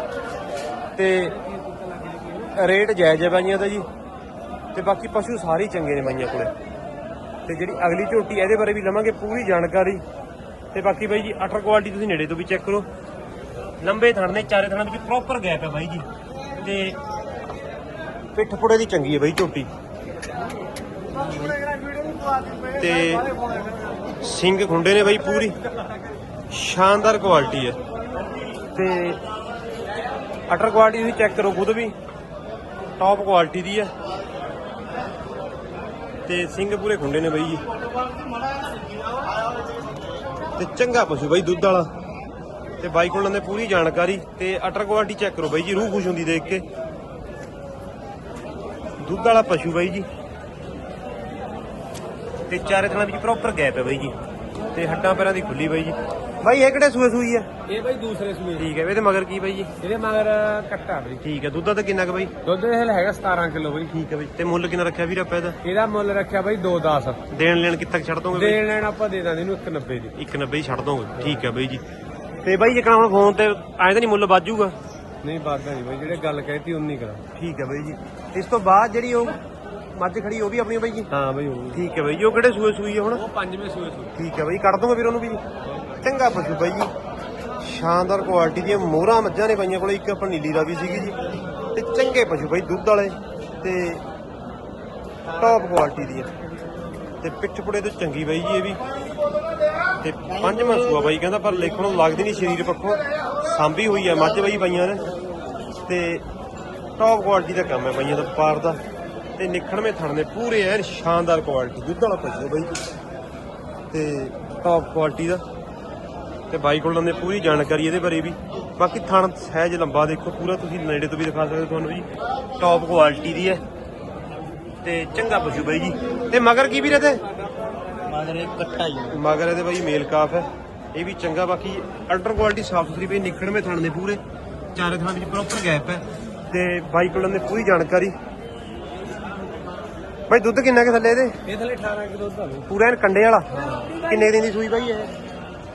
ਤੇ ਰੇਟ ਜਾਇਜ਼ ਹੈ ਬਾਈਆਂ ਦਾ ਜੀ। ਤੇ ਬਾਕੀ ਪਸ਼ੂ ਸਾਰੇ ਚੰਗੇ ਨੇ ਬਾਈਆਂ ਕੋਲੇ। ਤੇ ਜਿਹੜੀ ਅਗਲੀ ਝੋਟੀ ਇਹਦੇ ਬਾਰੇ ਵੀ ਲਵਾਂਗੇ ਪੂਰੀ ਜਾਣਕਾਰੀ। ਤੇ ਬਾਕੀ ਬਾਈ ਜੀ, ਅਟਰ ਕੁਆਲਿਟੀ ਤੁਸੀਂ ਨੇੜੇ ਤੋਂ ਵੀ ਚੈੱਕ ਕਰੋ। ਲੰਬੇ ਥਣ ਨੇ, ਚਾਰੇ ਥਣਾਂ ਵਿੱਚ ਪ੍ਰੋਪਰ ਗੈਪ ਹੈ ਬਾਈ ਜੀ। ਤੇ ਪਿੱਠ ਪੁੜੇ ਦੀ ਚੰਗੀ ਹੈ ਬਾਈ ਝੋਟੀ। ਤੇ ਸਿੰਘ ਖੁੰਡੇ ਨੇ ਬਾਈ ਪੂਰੀ। ਸ਼ਾਨਦਾਰ ਕੁਆਲਿਟੀ ਹੈ ਤੇ ਅਟਰ ਕੁਆਲਿਟੀ ਤੁਸੀਂ ਚੈੱਕ ਕਰੋ ਖੁਦ ਵੀ। ਟੌਪ ਕੁਆਲਿਟੀ ਦੀ ਹੈ ਤੇ ਸਿੰਘ ਪੂਰੇ ਖੁੰਡੇ ਨੇ ਬਾਈ ਜੀ। ਤੇ ਚੰਗਾ ਪਸ਼ੂ ਬਾਈ ਦੁੱਧ ਵਾਲਾ। ਤੇ ਬਾਈ ਕੋਲ ਨੇ ਪੂਰੀ ਜਾਣਕਾਰੀ ਤੇ ਅਟਰ ਕੁਆਲਿਟੀ ਚੈੱਕ ਕਰੋ ਬਾਈ ਜੀ, ਰੂਹ ਖੁਸ਼ ਹੁੰਦੀ ਦੇਖ ਕੇ। ਦੁੱਧ ਵਾਲਾ ਪਸ਼ੂ ਬਾਈ ਜੀ। ਤੇ ਚਾਰੇ ਥਣਾਂ ਵਿੱਚ ਪ੍ਰੋਪਰ ਗੈਪ ਹੈ ਬਾਈ ਜੀ। ਤੇ ਹੱਡਾਂ ਪੈਰਾਂ ਦੀ ਖੁੱਲੀ ਬਾਈ ਜੀ। ਬਾਈ ਇਹ ਕਿਹੜੇ ਸੂਏ ਸੂਈ ਹੈ ਇਹ ਬਾਈ ਦੂਸਰੇ ਸੂਏ। ਠੀਕ ਹੈ ਇਹਦੇ ਮਗਰ ਕੀ ਬਾਈ ਜੀ? ਇਹਦੇ ਮਗਰ ਕੱਟਾ ਬਾਈ। ਠੀਕ ਹੈ ਦੁੱਧ ਦਾ ਕਿੰਨਾ ਕੁ ਬਾਈ? ਦੁੱਧ ਹਲ ਹੈਗਾ 17 ਕਿਲੋ ਬਾਈ। ਠੀਕ ਹੈ ਬਾਈ ਤੇ ਮੁੱਲ ਕਿੰਨਾ ਰੱਖਿਆ ਵੀਰ ਆਪਾਂ ਇਹਦਾ? ਇਹਦਾ ਮੁੱਲ ਰੱਖਿਆ ਬਾਈ 210 ਦੇਣ ਲੈਣ ਕਿੱਥੇ ਛੱਡ ਦੋਗੇ ਬਾਈ? ਦੇਣ ਲੈਣ ਆਪਾਂ ਦੇ ਦਾਂਗੇ ਇਹਨੂੰ 190 ਦੀ। 190 ਹੀ ਛੱਡ ਦੋਗੇ। ਠੀਕ ਹੈ ਬਾਈ ਜੀ। ਤੇ ਬਾਈ ਜੇਕਰ ਹੁਣ ਫੋਨ ਤੇ ਐਂ ਤਾਂ ਨਹੀਂ ਮੁੱਲ ਵੱਜੂਗਾ ਨਹੀਂ ਬਾਦਾ ਨਹੀਂ ਬਾਈ ਜਿਹੜੇ ਗੱਲ ਕਹਿਤੀ ਉਨੀ ਕਰਾਂ ਠੀਕ ਹੈ ਬਾਈ ਜੀ। ਇਸ ਤੋਂ ਬਾਅਦ ਜਿਹੜੀ ਉਹ ਮੱਝ ਖੜੀ ਉਹ ਵੀ ਆਪਣੀ ਬਾਈ ਜੀ? ਹਾਂ ਬਾਈ ਉਹ ਠੀਕ ਹੈ ਬਾਈ ਜੀ ਉਹ ਕਿਹੜੇ ਸੂਏ ਸੂਈ ਹੈ ਹੁਣ? ਉਹ ਪੰਜਵੇਂ ਸੂਏ ਸੂਏ ਠੀਕ ਹੈ ਬਾਈ ਕੱਢ ਦੋਗੇ ਵੀਰ ਉਹਨੂੰ ਵੀ? ਚੰਗਾ ਪਸ਼ੂ ਬਾਈ ਜੀ। ਸ਼ਾਨਦਾਰ ਕੁਆਲਿਟੀ ਦੀਆਂ ਮੋਹਰਾਂ ਮੱਝਾਂ ਨੇ ਪਾਈਆਂ ਕੋਲੇ। ਇੱਕ ਆਪਣੀ ਨੀਲੀ ਰਾਵੀ ਸੀਗੀ ਜੀ। ਤੇ ਚੰਗੇ ਪਸ਼ੂ ਬਾਈ ਦੁੱਧ ਵਾਲੇ। ਤੇ ਟੌਪ ਕੁਆਲਿਟੀ ਦੀ ਹੈ ਤੇ ਪਿੱਠ ਪੁੜੇ ਤੋਂ ਚੰਗੀ ਬਾਈ ਜੀ ਇਹ ਵੀ। ਤੇ ਪੰਜਵਾਂ ਸੂਆ ਬਾਈ ਕਹਿੰਦਾ, ਪਰ ਲੇਖਣ ਨੂੰ ਲੱਗਦੀ ਨਹੀਂ ਸਰੀਰ ਪੱਖੋਂ। ਸਾਂਭੀ ਹੋਈ ਹੈ ਮੱਝ ਬਾਈ ਪਾਈਆਂ ਨੇ। ਤੇ ਟੌਪ ਕੁਆਲਿਟੀ ਦਾ ਕੰਮ ਹੈ ਬਾਈਆਂ ਦਾ ਵਪਾਰ ਦਾ। ਤੇ ਨਿਖਣਵੇਂ ਥਣ ਨੇ ਪੂਰੇ ਐਨ ਸ਼ਾਨਦਾਰ ਕੁਆਲਿਟੀ ਦੁੱਧ ਵਾਲਾ ਪਸ਼ੂ ਬਾਈ ਤੇ ਟੌਪ ਕੁਆਲਿਟੀ ਦਾ। ਤੇ ਬਾਈ ਕੋਲ ਨੇ ਪੂਰੀ ਜਾਣਕਾਰੀ ਇਹਦੇ ਬਾਰੇ ਵੀ। ਬਾਕੀ ਥਣ ਸਹਿਜ ਲੰਬਾ ਦੇਖੋ ਪੂਰਾ ਤੁਸੀਂ ਨੇੜੇ ਤੋਂ ਵੀ ਦਿਖਾ ਸਕਦੇ ਤੁਹਾਨੂੰ ਜੀ। ਟੌਪ ਕੁਆਲਿਟੀ ਦੀ ਹੈ। ਤੇ ਚੰਗਾ ਪਸ਼ੂ ਬਾਈ ਜੀ। ਤੇ ਮਗਰ ਕੀ ਵੀ ਰਹਤੇ ਮਗਰ ਇੱਕ ਕੱਟਾ ਹੀ ਮਗਰ ਇਹਦੇ ਬਾਈ ਮੇਲ ਕਾਫ ਹੈ। ਇਹ ਵੀ ਚੰਗਾ ਬਾਕੀ ਅਲਟਰ ਕੁਆਲਿਟੀ ਸਾਫ਼ ਸੁਥਰੀ ਪਈ ਨਿਕੜਵੇਂ ਥਣ ਦੇ ਪੂਰੇ। ਚਾਰੇ ਥਾਂ ਵਿੱਚ ਪ੍ਰੋਪਰ ਗੈਪ ਹੈ। ਤੇ ਬਾਈ ਕੋਲ ਨੇ ਪੂਰੀ ਜਾਣਕਾਰੀ। ਬਾਈ ਦੁੱਧ ਕਿੰਨਾ ਕੇ ਥੱਲੇ ਇਹਦੇ? ਇਹ ਥਲੇ 18 ਕਿਲੋ ਦੁੱਧ ਪੂਰਾ ਕੰਡੇ ਵਾਲਾ। ਕਿੰਨੇ ਦਿਨ ਦੀ ਸੂਈ ਬਾਈ ਇਹ?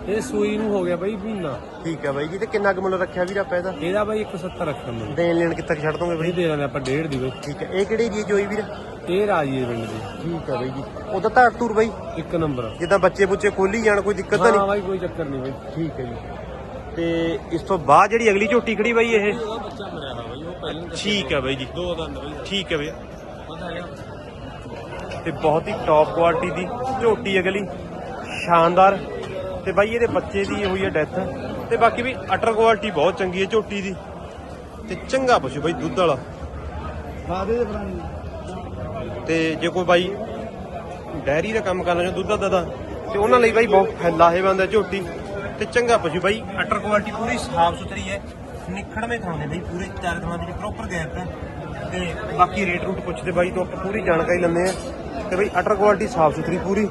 ਇਹ ਸੂਈ ਨੂੰ ਹੋ ਗਿਆ ਬਾਈ ਮਹੀਨਾ ਠੀਕ ਹੈ ਬਾਈ ਜੀ ਤੇ ਕਿੰਨਾ ਕੁ ਮੁੱਲ ਰੱਖਿਆ ਵੀਰ ਆਪਾਂ ਇਹਦਾ? ਇਹਦਾ ਬਾਈ 170 ਰੱਖਣ ਨੂੰ ਦੇਣ ਲੈਣ ਕਿੱਥੇ ਛੱਡ ਦੋਗੇ ਬਾਈ? ਇਹ ਦੇ ਦਿੰਦੇ ਆਪਾਂ ਡੇਢ ਦੀ ਬਾਈ। ਠੀਕ ਹੈ ਇਹ ਕਿਹੜੀ ਦੀ ਜੋਈ ਵੀਰ? ਇਹ ਰਾਜੀ ਪਿੰਡ ਦੀ। ਠੀਕ ਹੈ ਬਾਈ ਜੀ। ਉਹਦਾ ਧਾਰ ਧੂਰ ਬਾਈ? ਇੱਕ ਨੰਬਰ। ਜਿੱਦਾਂ ਬੱਚੇ ਬੁੱਚੇ ਖੋਲੀ ਜਾਣ ਕੋਈ ਦਿੱਕਤ ਤਾਂ ਹਾਂ ਨਹੀਂ? ਬਾਈ ਕੋਈ ਚੱਕਰ ਨਹੀਂ ਬਾਈ। ਠੀਕ ਹੈ ਜੀ। ਤੇ ਇਸ ਤੋਂ ਬਾਅਦ ਜਿਹੜੀ ਅਗਲੀ ਝੋਟੀ ਖੜੀ ਬਾਈ ਇਹ? ਬੱਚਾ ਮਰਿਆ ਬਾਈ ਉਹ ਪਹਿਲਾਂ ਠੀਕ ਹੈ ਬਾਈ ਜੀ। ਦੋ ਦੰਦ ਬਾਈ। ਠੀਕ ਹੈ ਬਾਈ। ਪਤਾ ਤੇ ਬਹੁਤ ਹੀ ਟੌਪ ਕੁਆਲਿਟੀ ਦੀ ਝੋਟੀ ਅਗਲੀ। ਸ਼ਾਨਦਾਰ। ਤੇ ਬਾਈ ਇਹਦੇ ਬੱਚੇ ਦੀ ਹੋਈ ਹੈ ਡੈਥ ਤੇ ਬਾਕੀ ਵੀ ਅਟਰ ਕੁਆਲਿਟੀ ਬਹੁਤ ਚੰਗੀ ਹੈ ਝੋਟੀ ਦੀ ਤੇ ਚੰਗਾ ਪਸ਼ੂ ਬਾਈ ਦੁੱਧ ਵਾਲਾ। ਦੇ ਤੇ ਜੇ ਕੋਈ ਬਾਈ ਡੈਰੀ ਦਾ ਕੰਮ ਕਰਨਾ ਚਾਹੁੰਦਾ ਦੁੱਧ ਦਾ ਦਾ ਤੇ ਉਹਨਾਂ ਲਈ ਬਾਈ ਬਹੁਤ ਲਾਹੇਵੰਦ ਹੈ ਝੋਟੀ ਤੇ ਚੰਗਾ ਪਸ਼ੂ ਬਾਈ ਅਟਰ ਕੁਆਲਿਟੀ ਪੂਰੀ ਸਾਫ਼ ਸੁਥਰੀ ਹੈ ਨਿਖੜਵੇਂ ਥਾਣੇ ਬਾਈ ਪੂਰੇ ਚਾਰ ਥਾਂ ਵਿੱਚ ਪ੍ਰੋਪਰ ਗੈਪ ਹੈ ਤੇ ਬਾਕੀ ਰੇਟ ਰੂਟ ਪੁੱਛਦੇ ਬਾਈ ਤੋਂ ਆਪਾਂ ਪੂਰੀ ਜਾਣਕਾਰੀ ਲੈਂਦੇ ਆ ਤੇ ਬਾਈ ਅਟਰ ਕੁਆਲਿਟੀ ਸਾਫ਼ ਸੁਥਰੀ ਪੂਰੀ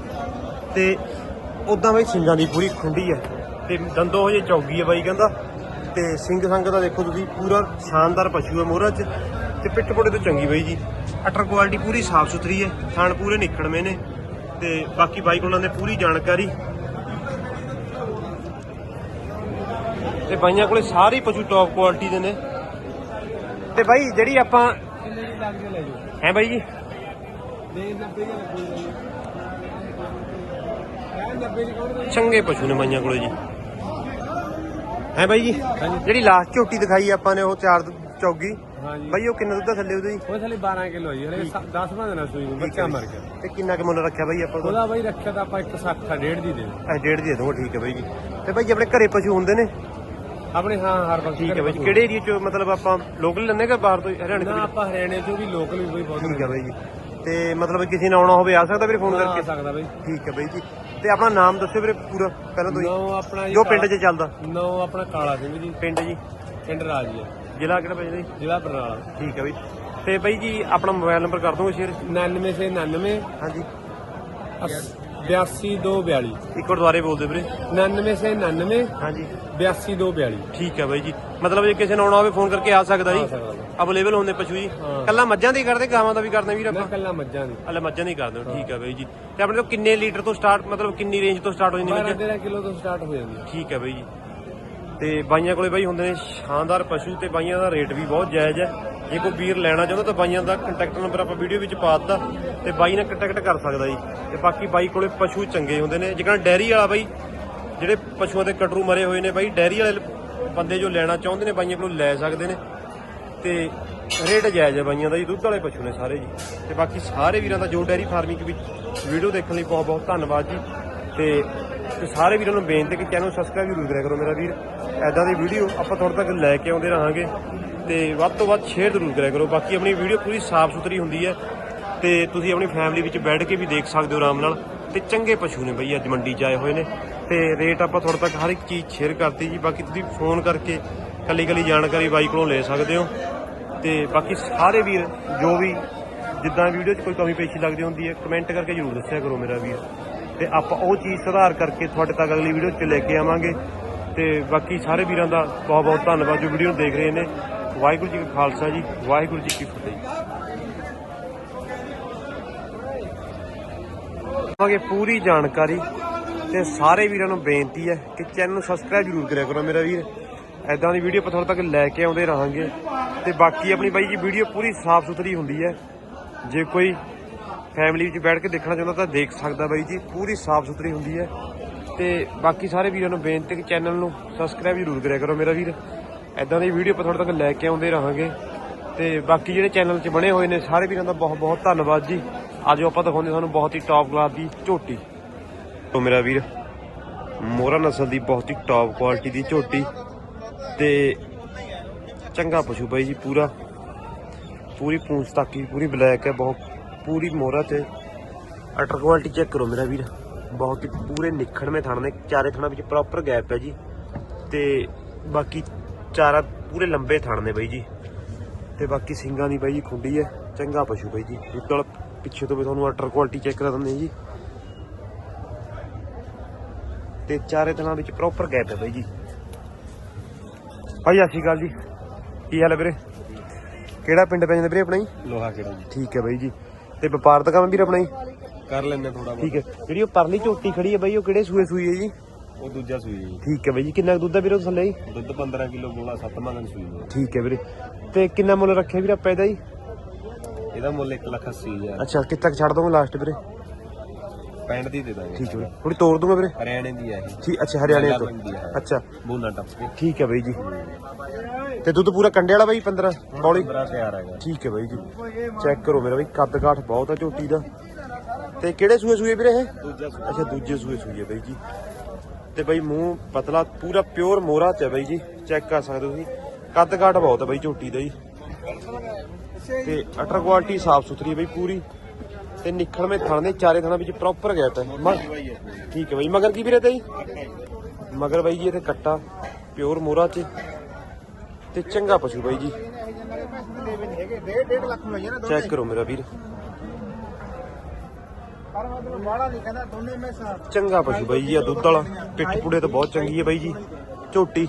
ਤੇ ਉਦਾਂ ਬਾਈ ਸਿੰਘਾਂ ਦੀ ਪੂਰੀ ਖੁੰਡੀ ਹੈ। ਤੇ ਦੰਦੋ ਹਜੇ ਚੌਗੀ ਹੈ ਬਾਈ ਕਹਿੰਦਾ। ਤੇ ਸਿੰਘ ਸੰਗ ਦਾ ਦੇਖੋ ਤੁਸੀਂ ਪੂਰਾ ਸ਼ਾਨਦਾਰ ਪਸ਼ੂ ਹੈ ਮੋਹਰਾ 'ਚ। ਤੇ ਪਿੱਠ ਪੁੜੇ ਤੋਂ ਚੰਗੀ ਬਾਈ ਜੀ। ਅਟਰ ਕੁਆਲਿਟੀ ਪੂਰੀ ਸਾਫ਼ ਸੁਥਰੀ ਹੈ। ਥਣ ਪੂਰੇ ਨਿਕੜਵੇਂ ਨੇ। ਤੇ ਬਾਕੀ ਬਾਈ ਕੋਲਾਂ ਦੇ ਪੂਰੀ ਜਾਣਕਾਰੀ। ਤੇ ਬਾਈਆਂ ਕੋਲੇ ਸਾਰੇ ਪਸ਼ੂ ਟੌਪ ਕੁਆਲਿਟੀ ਦੇ ਨੇ। ਤੇ ਬਾਈ ਜਿਹੜੀ ਆਪਾਂ ਹੈ ਬਾਈ ਜੀ? ਦੇ 90 ਦੀ ਲੱਗੀ ਹੈ 90 ਦੀ ਕੌਣ ਦੇ ਚੰਗੇ ਪਸ਼ੂ ਨੇ ਬਾਈਆਂ ਕੋਲੇ ਜੀ। ਹੈ ਬਾਈ ਜੀ? ਜਿਹੜੀ ਲਾਸਟ ਝੋਟੀ ਦਿਖਾਈ ਆਪਾਂ ਨੇ ਉਹ ਚਾਰ ਚੌਗੀ। ਬਾਈ ਉਹ ਕਿੰਨਾ ਦੁੱਧ ਆ ਥੱਲੇ ਉਹਦੇ ਉਹ ਥਲੇ 12 ਕਿਲੋ ਜੀ ਹਲੇ 10 ਬੰਦ ਨਾ ਸੂਈ ਨੂੰ ਬੱਚਾ ਮਰ ਗਿਆ। ਤੇ ਕਿੰਨਾ ਕੁ ਮੁੱਲ ਰੱਖਿਆ ਬਾਈ ਆਪਾਂ ਕੋਲ? ਉਹਦਾ ਬਾਈ ਰੱਖਿਆ ਤਾਂ ਆਪਾਂ 160 ਡੇਢ ਦੀ ਦੇ ਐ ਡੇਢ ਦੀ ਦੇ ਦੂੰਗਾ ਠੀਕ ਹੈ ਬਾਈ ਜੀ। ਤੇ ਬਾਈ ਆਪਣੇ ਘਰੇ ਪਸ਼ੂ ਹੁੰਦੇ ਨੇ? ਆਪਣੇ ਹਾਂ ਹਰ ਵਕਤ ਠੀਕ ਹੈ ਬਾਈ ਕਿਹੜੇ ਏਰੀਆ ਚ ਮਤਲਬ ਆਪਾਂ ਲੋਕਲ ਲੈਣੇ ਕਿ ਬਾਹਰ ਤੋਂ ਹਰਿਆਣੇ ਨਾ ਤੋਂ ਆਪਾਂ ਹਰਿਆਣੇ ਚੋਂ ਵੀ ਲੋਕਲ ਵੀ ਬਹੁਤ ਠੀਕ ਹੈ ਬਾਈ ਜੀ। ਤੇ ਮਤਲਬ ਕਿਸੇ ਨੇ ਆਉਣਾ ਹੋਵੇ ਆ ਸਕਦਾ ਵੀਰੇ ਫੋਨ ਆ ਕਰਕੇ? ਸਕਦਾ ਬਾਈ। ਠੀਕ ਹੈ ਬਾਈ ਜੀ। ਤੇ ਆਪਣਾ ਨਾਮ ਦੱਸਿਓ ਵੀਰੇ ਪੂਰਾ ਪਹਿਲਾਂ ਤੋਂ ਹੀ। ਨੌ ਆਪਣਾ ਜੀ ਜੋ ਪਿੰਡ 'ਚ ਚੱਲਦਾ। ਨੌ ਆਪਣਾ ਕਾਲਾ ਸਿੰਘ ਜੀ। ਪਿੰਡ ਜੀ? ਪਿੰਡ ਰਾਜੀ ਹੈ ਜ਼ਿਲ੍ਹਾ ਕਿਹੜਾ ਬਾਈ ਜੀ? ਜ਼ਿਲ੍ਹਾ ਬਰਨਾਲਾ। ਠੀਕ ਹੈ ਬਾਈ। ਤੇ ਬਾਈ ਜੀ ਆਪਣਾ ਮੋਬਾਈਲ ਨੰਬਰ ਕਰ ਦੋਗੇ ਸ਼ੇਅਰ। 99 ਸੇ 99 ਹਾਂਜੀ। 82242 ਇੱਕ ਵਾਰ ਦੁਬਾਰੇ ਬੋਲ ਦਿਓ ਵੀਰੇ। 99 ਸੇ 99 ਹਾਂਜੀ। 82242 ਠੀਕ ਹੈ ਬਾਈ ਜੀ। ਮਤਲਬ ਜੇ ਕਿਸੇ ਨੇ ਆਉਣਾ ਹੋਵੇ ਫੋਨ ਕਰਕੇ ਆ ਸਕਦਾ ਜੀ। ਅਵੇਲੇਬਲ ਹੁੰਦੇ ਪਸ਼ੂ ਜੀ। ਹਾਂ। ਕੱਲਾ ਮੱਝਾਂ ਦੀ ਕਰਦੇ ਗਾਵਾਂ ਦਾ ਵੀ ਕਰਦੇ ਵੀਰ ਮੈਂ ਆਪਾਂ ਕੱਲਾ ਮੱਝਾਂ ਦੀ। ਹਲੇ ਮੱਝਾਂ ਦੀ ਕਰਦੇ ਹੋ। ਠੀਕ ਹੈ ਬਾਈ ਜੀ। ਤੇ ਆਪਣੇ ਤੋਂ ਕਿੰਨੇ ਲੀਟਰ ਤੋਂ ਸਟਾਰਟ ਮਤਲਬ ਕਿੰਨੀ ਰੇਂਜ ਤੋਂ ਸਟਾਰਟ ਹੋ ਜਾਂਦੀ 12 ਮੱਝ? 13 ਕਿਲੋ ਤੋਂ ਸਟਾਰਟ ਹੋ ਜਾਂਦੀ ਹੈ ਠੀਕ ਹੈ ਬਾਈ ਜੀ। ਤੇ ਬਾਈਆਂ ਕੋਲੇ ਬਾਈ ਹੁੰਦੇ ਨੇ ਸ਼ਾਨਦਾਰ ਪਸ਼ੂ ਤੇ ਬਾਈਆਂ ਦਾ ਰੇਟ ਵੀ ਬਹੁਤ ਜਾਇਜ਼ ਹੈ ਜੇ ਕੋਈ ਵੀਰ ਲੈਣਾ ਚਾਹੁੰਦਾ ਤਾਂ ਬਾਈਆਂ ਦਾ ਕੰਟੈਕਟ ਨੰਬਰ ਆਪਾਂ ਵੀਡੀਓ ਵਿੱਚ ਪਾ ਦਿੱਤਾ ਤੇ ਬਾਈ ਨਾਲ ਕੰਟੈਕਟ ਕਰ ਸਕਦਾ ਜੀ। ਤੇ ਬਾਕੀ ਬਾਈ ਕੋਲੇ ਪਸ਼ੂ ਚੰਗੇ ਹੁੰਦੇ ਨੇ। ਜਿਕਣ ਡੈਰੀ ਵਾਲਾ ਬਾਈ ਜਿਹੜੇ ਪਸ਼ੂਆਂ ਦੇ ਕਟਰੂ ਮਰੇ ਹੋਏ ਨੇ ਬਾਈ ਡੈਰੀ ਵਾਲੇ ਬੰਦੇ ਜੋ ਲੈਣਾ ਚਾਹੁੰਦੇ ਨੇ ਬਾਈਆਂ ਕੋਲੋਂ ਲੈ ਸਕਦੇ ਨੇ। ਤੇ ਰੇਟ ਜਾਇਜ਼ ਹੈ ਬਾਈਆਂ ਦਾ ਜੀ, ਦੁੱਧ ਵਾਲੇ ਪਸ਼ੂ ਨੇ ਸਾਰੇ ਜੀ। ਤੇ ਬਾਕੀ ਸਾਰੇ ਵੀਰਾਂ ਦਾ ਜੋ ਡੈਰੀ ਫਾਰਮਿੰਗ ਵਿੱਚ ਵੀਡੀਓ ਦੇਖਣ ਲਈ ਬਹੁਤ ਬਹੁਤ ਧੰਨਵਾਦ ਜੀ। ਤੇ ਤੇ ਸਾਰੇ ਵੀਰਾਂ ਨੂੰ ਬੇਨਤੀ ਕਿ ਚੈਨਲ ਸਬਸਕ੍ਰਾਈਬ ਜ਼ਰੂਰ ਕਰਿਆ ਕਰੋ ਮੇਰਾ ਵੀਰ। ਐਦਾਂ ਦੀ ਵੀਡੀਓ ਆਪਾਂ ਤੁਹਾਡੇ ਤੱਕ ਲੈ ਕੇ ਆਉਂਦੇ ਰਹਾਂਗੇ। ਤੇ ਵੱਧ ਤੋਂ ਵੱਧ ਸ਼ੇਅਰ ਜ਼ਰੂਰ ਕਰਿਆ ਕਰੋ। ਬਾਕੀ ਆਪਣੀ ਵੀਡੀਓ ਪੂਰੀ ਸਾਫ਼ ਸੁਥਰੀ ਹੁੰਦੀ ਹੈ। ਤੇ ਤੁਸੀਂ ਆਪਣੀ ਫੈਮਿਲੀ ਵਿੱਚ ਬੈਠ ਕੇ ਵੀ ਦੇਖ ਸਕਦੇ ਹੋ ਆਰਾਮ ਨਾਲ। ਤੇ ਚੰਗੇ ਪਸ਼ੂ ਨੇ ਬਈ, ਅੱਜ ਮੰਡੀ 'ਚ ਆਏ ਹੋਏ ਨੇ। ਤੇ ਰੇਟ ਆਪਾਂ ਤੁਹਾਡੇ ਤੱਕ ਹਰ ਇੱਕ ਚੀਜ਼ ਸ਼ੇਅਰ ਕਰਤੀ ਜੀ। ਬਾਕੀ ਤੁਸੀਂ ਫੋਨ ਕਰਕੇ ਕੱਲੀ ਕੱਲੀ ਜਾਣਕਾਰੀ ਬਾਈ ਕੋਲੋਂ ਲੈ ਸਕਦੇ ਹੋ। ਤੇ ਬਾਕੀ ਸਾਰੇ ਵੀਰ, ਜੋ ਵੀ ਜਿੱਦਾਂ ਵੀਡੀਓ 'ਚ ਕੋਈ ਕਮੀ ਪੇਸ਼ੀ ਲੱਗਦੀ ਹੁੰਦੀ ਹੈ ਕਮੈਂਟ ਕਰਕੇ ਜਰੂਰ ਦੱਸਿਆ ਕਰੋ ਮੇਰਾ ਵੀਰ। ਤੇ ਆਪਾਂ ਉਹ ਚੀਜ਼ ਸੁਧਾਰ ਕਰਕੇ ਤੁਹਾਡੇ ਤੱਕ ਅਗਲੀ ਵੀਡੀਓ 'ਚ ਲੈ ਕੇ ਆਵਾਂਗੇ। ਤੇ ਬਾਕੀ ਸਾਰੇ ਵੀਰਾਂ ਦਾ ਬਹੁਤ ਬਹੁਤ ਧੰਨਵਾਦ, ਜੋ ਵੀਡੀਓ ਨੂੰ ਦੇਖ ਰਹੇ ਨੇ। ਵਾਹਿਗੁਰੂ ਜੀ ਕਾ ਖਾਲਸਾ ਜੀ, ਵਾਹਿਗੁਰੂ ਜੀ ਕੀ ਫਤਿਹ। ਆਵਾਂਗੇ ਪੂਰੀ ਜਾਣਕਾਰੀ। ਤੇ ਸਾਰੇ ਵੀਰਾਂ ਨੂੰ ਬੇਨਤੀ ਹੈ ਕਿ ਚੈਨਲ ਨੂੰ ਸਬਸਕ੍ਰਾਈਬ ਜ਼ਰੂਰ ਕਰਿਆ ਕਰੋ ਮੇਰਾ ਵੀਰ। ਐਦਾਂ ਦੀ ਵੀਡੀਓ ਆਪਾਂ ਤੁਹਾਡੇ ਤੱਕ ਲੈ ਕੇ ਆਉਂਦੇ ਰਹਾਂਗੇ। ਤੇ ਬਾਕੀ ਆਪਣੀ ਬਾਈ ਜੀ ਵੀਡੀਓ ਪੂਰੀ ਸਾਫ਼ ਸੁਥਰੀ ਹੁੰਦੀ ਹੈ। ਜੇ ਕੋਈ ਫੈਮਿਲੀ ਵਿੱਚ ਬੈਠ ਕੇ ਦੇਖਣਾ ਚਾਹੁੰਦਾ ਤਾਂ ਦੇਖ ਸਕਦਾ ਬਾਈ ਜੀ। ਪੂਰੀ ਸਾਫ਼ ਸੁਥਰੀ ਹੁੰਦੀ ਹੈ। ਤੇ ਬਾਕੀ ਸਾਰੇ ਵੀਰਾਂ ਨੂੰ ਬੇਨਤੀ ਕਿ ਚੈਨਲ ਨੂੰ ਸਬਸਕ੍ਰਾਈਬ ਜ਼ਰੂਰ ਕਰਿਆ ਕਰੋ ਮੇਰਾ ਵੀਰ। ਐਦਾਂ ਦੀ ਵੀਡੀਓ ਆਪਾਂ ਤੁਹਾਡੇ ਤੱਕ ਲੈ ਕੇ ਆਉਂਦੇ ਰਹਾਂਗੇ। ਤੇ ਬਾਕੀ ਜਿਹੜੇ ਚੈਨਲ 'ਚ ਬਣੇ ਹੋਏ ਨੇ, ਸਾਰੇ ਵੀਰਾਂ ਦਾ ਬਹੁਤ ਬਹੁਤ ਧੰਨਵਾਦ ਜੀ। ਅੱਜ ਆਪਾਂ ਦਿਖਾਉਂਦੇ ਤੁਹਾਨੂੰ ਬਹੁਤ ਹੀ ਟੌਪ ਕਲਾਸ ਦੀ ਝੋਟੀ। ਤੋ ਮੇਰਾ ਵੀਰ ਮੋਰਾ ਨਸਲ ਦੀ ਬਹੁਤ ਹੀ ਟੌਪ ਕੁਆਲਿਟੀ ਦੀ ਝੋਟੀ। ਤੇ ਚੰਗਾ ਪਸ਼ੂ ਬਾਈ ਜੀ ਪੂਰਾ। ਪੂਰੀ ਪੂੰਛ ਤੱਕ ਹੀ, ਪੂਰੀ ਬਲੈਕ ਹੈ, ਬਹੁਤ ਪੂਰੀ ਮੋਹਰਾ ਤੇ ਅਟਰ ਕੁਆਲਿਟੀ ਚੈੱਕ ਕਰੋ ਮੇਰਾ ਵੀਰ। ਬਹੁਤ ਹੀ ਪੂਰੇ ਨਿਖੜਵੇਂ ਥਣ ਨੇ, ਚਾਰੇ ਥਣਾਂ ਵਿੱਚ ਪ੍ਰੋਪਰ ਗੈਪ ਹੈ ਜੀ। ਤੇ ਬਾਕੀ ਚਾਰਾ ਪੂਰੇ ਲੰਬੇ ਥਣ ਨੇ ਬਾਈ ਜੀ। ਤੇ ਬਾਕੀ ਸਿੰਗਾਂ ਦੀ ਬਾਈ ਜੀ ਖੁੰਡੀ ਹੈ, ਚੰਗਾ ਪਸ਼ੂ ਬਾਈ ਜੀ। ਦੁੱਧ ਪਿੱਛੇ ਤੋਂ ਵੀ ਤੁਹਾਨੂੰ ਅਟਰ ਕੁਆਲਿਟੀ ਚੈੱਕ ਕਰਾ ਦਿੰਦੇ ਜੀ। ਤੇ ਚਾਰੇ ਥਣਾਂ ਵਿੱਚ ਪ੍ਰੋਪਰ ਗੈਪ ਹੈ ਬਾਈ ਜੀ। ਭਾਈ ਸਤਿ ਸ਼੍ਰੀ ਅਕਾਲ ਜੀ। ਕੀ ਹਾਲ ਹੈ ਵੀਰੇ? ਕਿਹੜਾ ਪਿੰਡ ਪੈ ਜਾਂਦਾ ਵੀਰੇ ਆਪਣਾ ਜੀ? ਲੋਹਾ ਕਿਹੜਾ ਜੀ? ਠੀਕ ਹੈ ਬਾਈ ਜੀ। ਤੇ ਵਪਾਰ ਦਾ ਕੰਮ ਵੀਰੇ ਆਪਣਾ ਜੀ? ਕਰ ਲੈਂਦੇ ਥੋੜਾ ਠੀਕ ਹੈ। ਜਿਹੜੀ ਉਹ ਪਰਲੀ ਝੋਟੀ ਖੜੀ ਹੈ ਬਾਈ ਉਹ ਕਿਹੜੇ ਸੂਏ ਸੂਈ ਹੈ ਜੀ? ਉਹ ਦੂਜਾ ਸੂਈ ਜੀ। ਠੀਕ ਹੈ ਬਾਈ ਜੀ। ਕਿੰਨਾ ਕੁ ਦੁੱਧ ਹੈ ਵੀਰੇ ਉਹ ਥੱਲੇ ਜੀ? ਦੁੱਧ 15 ਕਿਲੋ ਗੋਲਾ 7 ਦਿਨ ਸੂਈ ਹੈ। ਠੀਕ ਹੈ ਵੀਰੇ। ਤੇ ਕਿੰਨਾ ਮੁੱਲ ਰੱਖਿਆ ਵੀਰੇ ਆਪਾਂ ਇਹਦਾ ਜੀ? ਇਹਦਾ ਮੁੱਲ 1 ਲੱਖ 80 ਹਜ਼ਾਰ। ਅੱਛਾ ਕਿੱਥੇ ਤੱਕ ਛੱਡ ਦੋਗੇ ਲਾਸਟ ਵੀਰੇ? 65 ਦੀ ਦੇ ਦਾਂਗੇ। ਠੀਕ ਹੈ ਵੀਰੇ ਥੋੜੀ ਤੋੜ ਦੂੰਗਾ ਵੀਰੇ? ਹਰਿਆਣੇ ਦੀ ਹੈ ਇਹ। ਠੀਕ ਅੱਛਾ ਹਰਿਆਣੇ ਤੋਂ। ਅੱਛਾ। ਬੂਨਾ ਟੱਪ ਕੇ। ਠੀਕ ਹੈ ਬਾਈ ਜੀ। ਤੇ ਦੁੱਧ ਪੂਰਾ ਕੰਡੇ ਵਾਲਾ ਬਾਈ 15 ਬੌਲੀ 15 ਤਿਆਰ ਹੈਗਾ। ਠੀਕ ਹੈ ਬਾਈ ਜੀ। ਚੈੱਕ ਕਰੋ ਮੇਰਾ ਬਾਈ ਕੱਦ ਕਾਠ ਬਹੁਤ ਆ ਝੋਟੀ ਦਾ। ਤੇ ਕਿਹੜੇ ਸੂਏ ਸੂਏ ਵੀਰੇ ਇਹ? ਦੂਜਾ ਅੱਛਾ ਦੂਜੇ ਸੂਏ ਹੈ ਬਾਈ ਜੀ। ਤੇ ਬਾਈ ਮੂੰਹ ਪਤਲਾ ਪੂਰਾ ਪਿਓਰ ਮੋਰਾ ਚ ਹੈ ਬਾਈ ਜੀ। ਚੈੱਕ ਕਰ ਸਕਦੇ ਹੋ ਤੁਸੀਂ। ਕੱਦ ਕਾਠ ਬਹੁਤ ਹੈ ਬਾਈ ਝੋਟੀ ਦਾ ਜੀ। ਤੇ ਅਟਰ ਕੁਆਲਿਟੀ ਸਾਫ਼ ਸੁਥਰੀ ਹੈ ਬਾਈ ਪੂਰੀ। ਤੇ ਨਿਖੜਵੇਂ ਥਣ ਦੇ ਚਾਰੇ ਥਣਾਂ ਵਿੱਚ ਪ੍ਰੋਪਰ ਗੈਪ ਹੈ ਮ- ਠੀਕ ਹੈ ਬਾਈ ਮਗਰ ਕੀ ਵੀਰੇ ਤੇ ਜੀ ਮਗਰ ਬਾਈ ਜੀ ਇਹਦੇ ਕੱਟਾ ਪਿਓਰ ਮੋਰਾ ਚ। ਤੇ ਚੰਗਾ ਪਸ਼ੂ ਬਾਈ ਜੀ। ਚੈੱਕ ਕਰੋ ਮੇਰਾ ਵੀਰ। ਚੰਗਾ ਪਸ਼ੂ ਬਾਈ ਜੀ ਆ ਦੁੱਧ ਵਾਲਾ। ਪਿੱਠ ਪੁੜੇ ਤਾਂ ਬਹੁਤ ਚੰਗੀ ਹੈ ਬਾਈ ਜੀ। ਝੋਟੀ